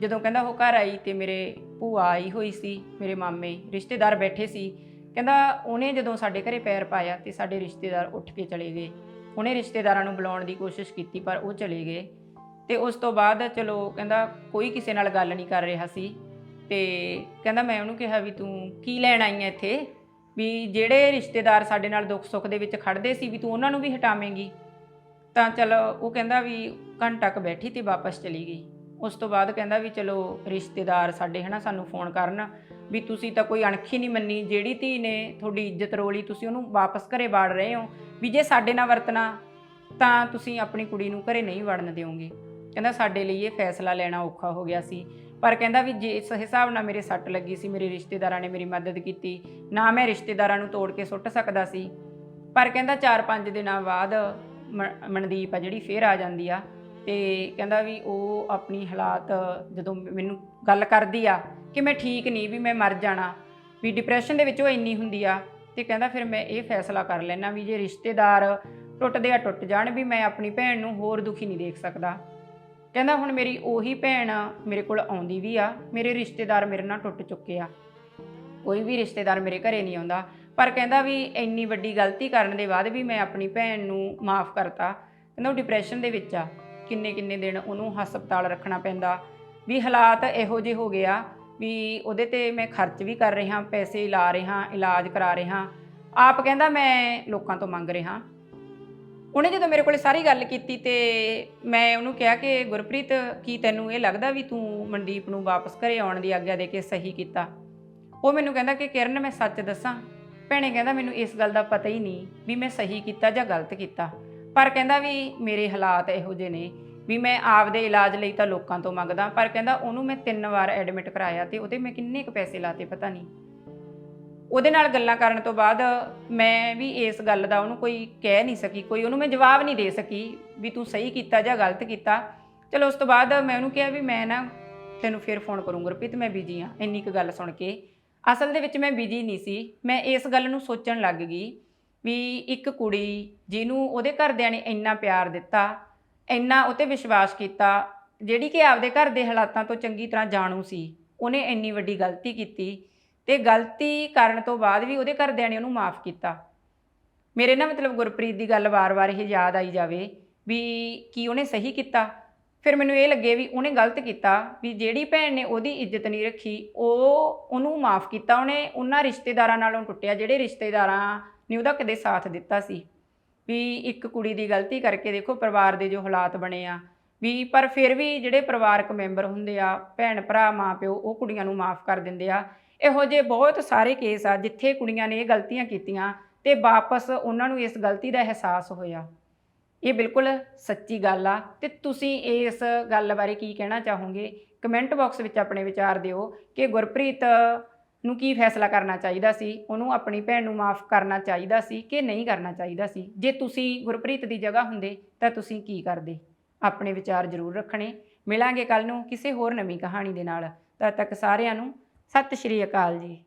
ਜਦੋਂ ਕਹਿੰਦਾ ਉਹ ਘਰ ਆਈ ਤੇ ਮੇਰੇ ਭੂਆ ਆਈ ਹੋਈ ਸੀ, ਮੇਰੇ ਮਾਮੇ ਰਿਸ਼ਤੇਦਾਰ ਬੈਠੇ ਸੀ। ਕਹਿੰਦਾ ਉਹਨੇ ਜਦੋਂ ਸਾਡੇ ਘਰੇ ਪੈਰ ਪਾਇਆ ਤੇ ਸਾਡੇ ਰਿਸ਼ਤੇਦਾਰ ਉੱਠ ਕੇ ਚਲੇ ਗਏ। ਉਹਨੇ ਰਿਸ਼ਤੇਦਾਰਾਂ ਨੂੰ ਬੁਲਾਉਣ ਦੀ ਕੋਸ਼ਿਸ਼ ਕੀਤੀ ਪਰ ਉਹ ਚਲੇ ਗਏ। ਤੇ ਉਸ ਤੋਂ ਬਾਅਦ ਚਲੋ ਕਹਿੰਦਾ ਕੋਈ ਕਿਸੇ ਨਾਲ ਗੱਲ ਨਹੀਂ ਕਰ ਰਿਹਾ ਸੀ। ਤੇ ਕਹਿੰਦਾ ਮੈਂ ਉਹਨੂੰ ਕਿਹਾ ਵੀ ਤੂੰ ਕੀ ਲੈਣ ਆਈ ਐ ਇੱਥੇ? ਵੀ ਜਿਹੜੇ ਰਿਸ਼ਤੇਦਾਰ ਸਾਡੇ ਨਾਲ ਦੁੱਖ ਸੁੱਖ ਦੇ ਵਿੱਚ ਖੜਦੇ ਸੀ ਵੀ ਤੂੰ ਉਹਨਾਂ ਨੂੰ ਵੀ ਹਟਾਵੇਂਗੀ? ਤਾਂ ਚਲੋ ਉਹ ਕਹਿੰਦਾ ਵੀ ਘੰਟਾ ਕੁ ਬੈਠੀ ਤੇ ਵਾਪਸ ਚਲੀ ਗਈ। ਉਸ ਤੋਂ ਬਾਅਦ ਕਹਿੰਦਾ ਵੀ ਚਲੋ ਰਿਸ਼ਤੇਦਾਰ ਸਾਡੇ ਹਨਾ ਸਾਨੂੰ ਫੋਨ ਕਰਨ ਵੀ ਤੁਸੀਂ ਤਾਂ ਕੋਈ ਅਣਖੀ ਨਹੀਂ ਮੰਨੀ, ਜਿਹੜੀ ਧੀ ਨੇ ਤੁਹਾਡੀ ਇੱਜ਼ਤ ਰੋਲੀ ਤੁਸੀਂ ਉਹਨੂੰ ਵਾਪਸ ਘਰੇ ਬਾੜ ਰਹੇ ਹੋ ਵੀ ਜੇ ਸਾਡੇ ਨਾਲ ਵਰਤਣਾ ਤਾਂ ਤੁਸੀਂ ਆਪਣੀ ਕੁੜੀ ਨੂੰ ਘਰੇ ਨਹੀਂ ਵੜਨ ਦਿਓਗੇ। ਕਹਿੰਦਾ ਸਾਡੇ ਲਈ ਇਹ ਫੈਸਲਾ ਲੈਣਾ ਔਖਾ ਹੋ ਗਿਆ ਸੀ। ਪਰ ਕਹਿੰਦਾ ਵੀ ਜੇ ਇਸ ਹਿਸਾਬ ਨਾਲ ਮੇਰੇ ਸੱਟ ਲੱਗੀ ਸੀ, ਮੇਰੇ ਰਿਸ਼ਤੇਦਾਰਾਂ ਨੇ ਮੇਰੀ ਮਦਦ ਕੀਤੀ, ਨਾ ਮੈਂ ਰਿਸ਼ਤੇਦਾਰਾਂ ਨੂੰ ਤੋੜ ਕੇ ਸੁੱਟ ਸਕਦਾ ਸੀ। ਪਰ ਕਹਿੰਦਾ 4-5 ਦਿਨਾਂ ਬਾਅਦ ਮ- ਮਨਦੀਪ ਆ ਜਿਹੜੀ, ਫੇਰ ਆ ਜਾਂਦੀ ਆ। ਤੇ ਕਹਿੰਦਾ ਵੀ ਉਹ ਆਪਣੀ ਹਾਲਾਤ ਜਦੋਂ ਮੈਨੂੰ ਗੱਲ ਕਰਦੀ ਆ ਕਿ ਮੈਂ ਠੀਕ ਨਹੀਂ, ਵੀ ਮੈਂ ਮਰ ਜਾਣਾ, ਵੀ ਡਿਪਰੈਸ਼ਨ ਦੇ ਵਿੱਚ ਉਹ ਇੰਨੀ ਹੁੰਦੀ ਆ, ਤੇ ਕਹਿੰਦਾ ਫਿਰ ਮੈਂ ਇਹ ਫੈਸਲਾ ਕਰ ਲੈਣਾ ਵੀ ਜੇ ਰਿਸ਼ਤੇਦਾਰ ਟੁੱਟਦੇ ਆ, ਟੁੱਟ ਜਾਣ, ਵੀ ਮੈਂ ਆਪਣੀ ਭੈਣ ਨੂੰ ਹੋਰ ਦੁਖੀ ਨਹੀਂ ਦੇਖ ਸਕਦਾ। ਕਹਿੰਦਾ ਹੁਣ ਮੇਰੀ ਉਹੀ ਭੈਣ ਮੇਰੇ ਕੋਲ ਆਉਂਦੀ ਵੀ ਆ, ਮੇਰੇ ਰਿਸ਼ਤੇਦਾਰ ਮੇਰੇ ਨਾਲ ਟੁੱਟ ਚੁੱਕੇ ਆ। ਕੋਈ ਵੀ ਰਿਸ਼ਤੇਦਾਰ ਮੇਰੇ ਘਰੇ ਨਹੀਂ ਆਉਂਦਾ। ਪਰ ਕਹਿੰਦਾ ਵੀ ਇੰਨੀ ਵੱਡੀ ਗਲਤੀ ਕਰਨ ਦੇ ਬਾਅਦ ਵੀ ਮੈਂ ਆਪਣੀ ਭੈਣ ਨੂੰ ਮਾਫ ਕਰਤਾ। ਕਹਿੰਦਾ ਉਹ ਡਿਪਰੈਸ਼ਨ ਦੇ ਵਿੱਚ ਆ। ਕਿੰਨੇ ਕਿੰਨੇ ਦਿਨ ਉਹਨੂੰ ਹਸਪਤਾਲ ਰੱਖਣਾ ਪੈਂਦਾ। ਵੀ ਹਾਲਾਤ ਇਹੋ ਜਿਹੇ ਹੋ ਗਿਆ ਵੀ ਉਹਦੇ ਤੇ ਮੈਂ ਖਰਚ ਵੀ ਕਰ ਰਿਹਾ, ਪੈਸੇ ਲਾ ਰਿਹਾ, ਇਲਾਜ ਕਰਾ ਰਿਹਾ। ਆਪ ਕਹਿੰਦਾ ਮੈਂ ਲੋਕਾਂ ਤੋਂ ਮੰਗ ਰਿਹਾ। ਉਹਨੇ ਜਦੋਂ ਮੇਰੇ ਕੋਲੇ ਸਾਰੀ ਗੱਲ ਕੀਤੀ ਤੇ ਮੈਂ ਉਹਨੂੰ ਕਿਹਾ ਕਿ ਗੁਰਪ੍ਰੀਤ, ਕੀ ਤੈਨੂੰ ਇਹ ਲੱਗਦਾ ਵੀ ਤੂੰ ਮਨਦੀਪ ਨੂੰ ਵਾਪਸ ਘਰੇ ਆਉਣ ਦੀ ਆਗਿਆ ਦੇ ਕੇ ਸਹੀ ਕੀਤਾ? ਉਹ ਮੈਨੂੰ ਕਹਿੰਦਾ ਕਿ ਕਿਰਨ, ਮੈਂ ਸੱਚ ਦੱਸਾਂ ਭੈਣੇ ਕਹਿੰਦਾ ਮੈਨੂੰ ਇਸ ਗੱਲ ਦਾ ਪਤਾ ਹੀ ਨਹੀਂ ਵੀ ਮੈਂ ਸਹੀ ਕੀਤਾ ਜਾਂ ਗਲਤ ਕੀਤਾ। ਪਰ ਕਹਿੰਦਾ ਵੀ ਮੇਰੇ ਹਾਲਾਤ ਇਹੋ ਜਿਹੇ ਨੇ ਵੀ ਮੈਂ ਆਪਦੇ ਇਲਾਜ ਲਈ ਤਾਂ ਲੋਕਾਂ ਤੋਂ ਮੰਗਦਾ, ਪਰ ਕਹਿੰਦਾ ਉਹਨੂੰ ਮੈਂ ਤਿੰਨ ਵਾਰ ਐਡਮਿਟ ਕਰਾਇਆ ਤੇ ਉਹਦੇ ਮੈਂ ਕਿੰਨੇ ਕੁ ਪੈਸੇ ਲਾਤੇ ਪਤਾ ਨਹੀਂ। ਉਹਦੇ ਨਾਲ ਗੱਲਾਂ ਕਰਨ ਤੋਂ ਬਾਅਦ ਮੈਂ ਵੀ ਇਸ ਗੱਲ ਦਾ ਉਹਨੂੰ ਕੋਈ ਕਹਿ ਨਹੀਂ ਸਕੀ, ਕੋਈ ਉਹਨੂੰ ਮੈਂ ਜਵਾਬ ਨਹੀਂ ਦੇ ਸਕੀ ਵੀ ਤੂੰ ਸਹੀ ਕੀਤਾ ਜਾਂ ਗਲਤ ਕੀਤਾ। ਚਲੋ ਉਸ ਤੋਂ ਬਾਅਦ ਮੈਂ ਉਹਨੂੰ ਕਿਹਾ ਵੀ ਮੈਂ ਨਾ ਤੈਨੂੰ ਫਿਰ ਫੋਨ ਕਰੂੰ ਗੁਰਪ੍ਰੀਤ, ਮੈਂ ਬਿਜ਼ੀ ਆ ਇੰਨੀ ਕੁ ਗੱਲ ਸੁਣ ਕੇ ਅਸਲ ਦੇ ਵਿੱਚ ਮੈਂ ਬਿਜ਼ੀ ਨਹੀਂ ਸੀ। ਮੈਂ ਇਸ ਗੱਲ ਨੂੰ ਸੋਚਣ ਲੱਗ ਗਈ ਵੀ ਇੱਕ ਕੁੜੀ ਜਿਹਨੂੰ ਉਹਦੇ ਘਰਦਿਆਂ ਨੇ ਇੰਨਾ ਪਿਆਰ ਦਿੱਤਾ, ਇੰਨਾ ਉਤੇ ਵਿਸ਼ਵਾਸ ਕੀਤਾ, ਜਿਹੜੀ ਕਿ ਆਪਦੇ ਘਰ ਦੇ ਹਾਲਾਤਾਂ ਤੋਂ ਚੰਗੀ ਤਰ੍ਹਾਂ ਜਾਣੂ ਸੀ, ਉਹਨੇ ਇੰਨੀ ਵੱਡੀ ਗਲਤੀ ਕੀਤੀ ਤੇ ਗਲਤੀ ਕਰਨ ਤੋਂ ਬਾਅਦ ਵੀ ਉਹਦੇ ਘਰਦਿਆਂ ਨੇ ਉਹਨੂੰ ਮਾਫ ਕੀਤਾ। ਮੇਰੇ ਨਾ ਮਤਲਬ ਗੁਰਪ੍ਰੀਤ ਦੀ ਗੱਲ ਵਾਰ-ਵਾਰ ਇਹ ਯਾਦ ਆਈ ਜਾਵੇ ਵੀ ਕੀ ਉਹਨੇ ਸਹੀ ਕੀਤਾ। ਫਿਰ ਮੈਨੂੰ ਇਹ ਲੱਗੇ ਵੀ ਉਹਨੇ ਗਲਤ ਕੀਤਾ, ਵੀ ਜਿਹੜੀ ਭੈਣ ਨੇ ਉਹਦੀ ਇੱਜ਼ਤ ਨਹੀਂ ਰੱਖੀ, ਉਹ ਉਹਨੂੰ ਮਾਫ ਕੀਤਾ ਉਹਨੇ, ਉਹਨਾਂ ਰਿਸ਼ਤੇਦਾਰਾਂ ਨਾਲੋਂ ਟੁੱਟਿਆ, ਜਿਹੜੇ ਰਿਸ਼ਤੇਦਾਰਾਂ ਨੇ ਉਹਦਾ ਕਦੇ ਸਾਥ ਦਿੱਤਾ ਸੀ। ਵੀ ਇੱਕ ਕੁੜੀ ਦੀ ਗਲਤੀ ਕਰਕੇ ਦੇਖੋ ਪਰਿਵਾਰ ਦੇ ਜੋ ਹਾਲਾਤ ਬਣੇ ਆ, ਵੀ ਪਰ ਫਿਰ ਵੀ ਜਿਹੜੇ ਪਰਿਵਾਰਕ ਮੈਂਬਰ ਹੁੰਦੇ ਆ, ਭੈਣ ਭਰਾ, ਮਾਂ ਪਿਓ, ਉਹ ਕੁੜੀਆਂ ਨੂੰ ਮਾਫ ਕਰ ਦਿੰਦੇ ਆ। ਇਹੋ ਜਿਹੇ ਬਹੁਤ ਸਾਰੇ ਕੇਸ ਆ ਜਿੱਥੇ ਕੁੜੀਆਂ ਨੇ ਇਹ ਗਲਤੀਆਂ ਕੀਤੀਆਂ ਤੇ ਵਾਪਸ ਉਹਨਾਂ ਨੂੰ ਇਸ ਗਲਤੀ ਦਾ ਅਹਿਸਾਸ ਹੋਇਆ। ਇਹ ਬਿਲਕੁਲ ਸੱਚੀ ਗੱਲ ਆ। ਤੇ ਤੁਸੀਂ ਇਸ ਗੱਲ ਬਾਰੇ ਕੀ ਕਹਿਣਾ ਚਾਹੋਗੇ? ਕਮੈਂਟ ਬਾਕਸ ਵਿੱਚ ਆਪਣੇ ਵਿਚਾਰ ਦਿਓ ਕਿ ਗੁਰਪ੍ਰੀਤ ਨੂੰ ਕੀ ਫੈਸਲਾ ਕਰਨਾ ਚਾਹੀਦਾ ਸੀ? ਉਹਨੂੰ ਆਪਣੀ ਭੈਣ ਨੂੰ ਮਾਫ ਕਰਨਾ ਚਾਹੀਦਾ ਸੀ ਕਿ ਨਹੀਂ ਕਰਨਾ ਚਾਹੀਦਾ ਸੀ? ਜੇ ਤੁਸੀਂ ਗੁਰਪ੍ਰੀਤ ਦੀ ਜਗ੍ਹਾ ਹੁੰਦੇ ਤਾਂ ਤੁਸੀਂ ਕੀ ਕਰਦੇ? ਆਪਣੇ ਵਿਚਾਰ ਜ਼ਰੂਰ ਰੱਖਣੇ। ਮਿਲਾਂਗੇ ਕੱਲ ਨੂੰ ਕਿਸੇ ਹੋਰ ਨਵੀਂ ਕਹਾਣੀ ਦੇ ਨਾਲ। ਤਦ ਤੱਕ ਸਾਰਿਆਂ ਨੂੰ ਸਤਿ ਸ਼੍ਰੀ ਅਕਾਲ ਜੀ।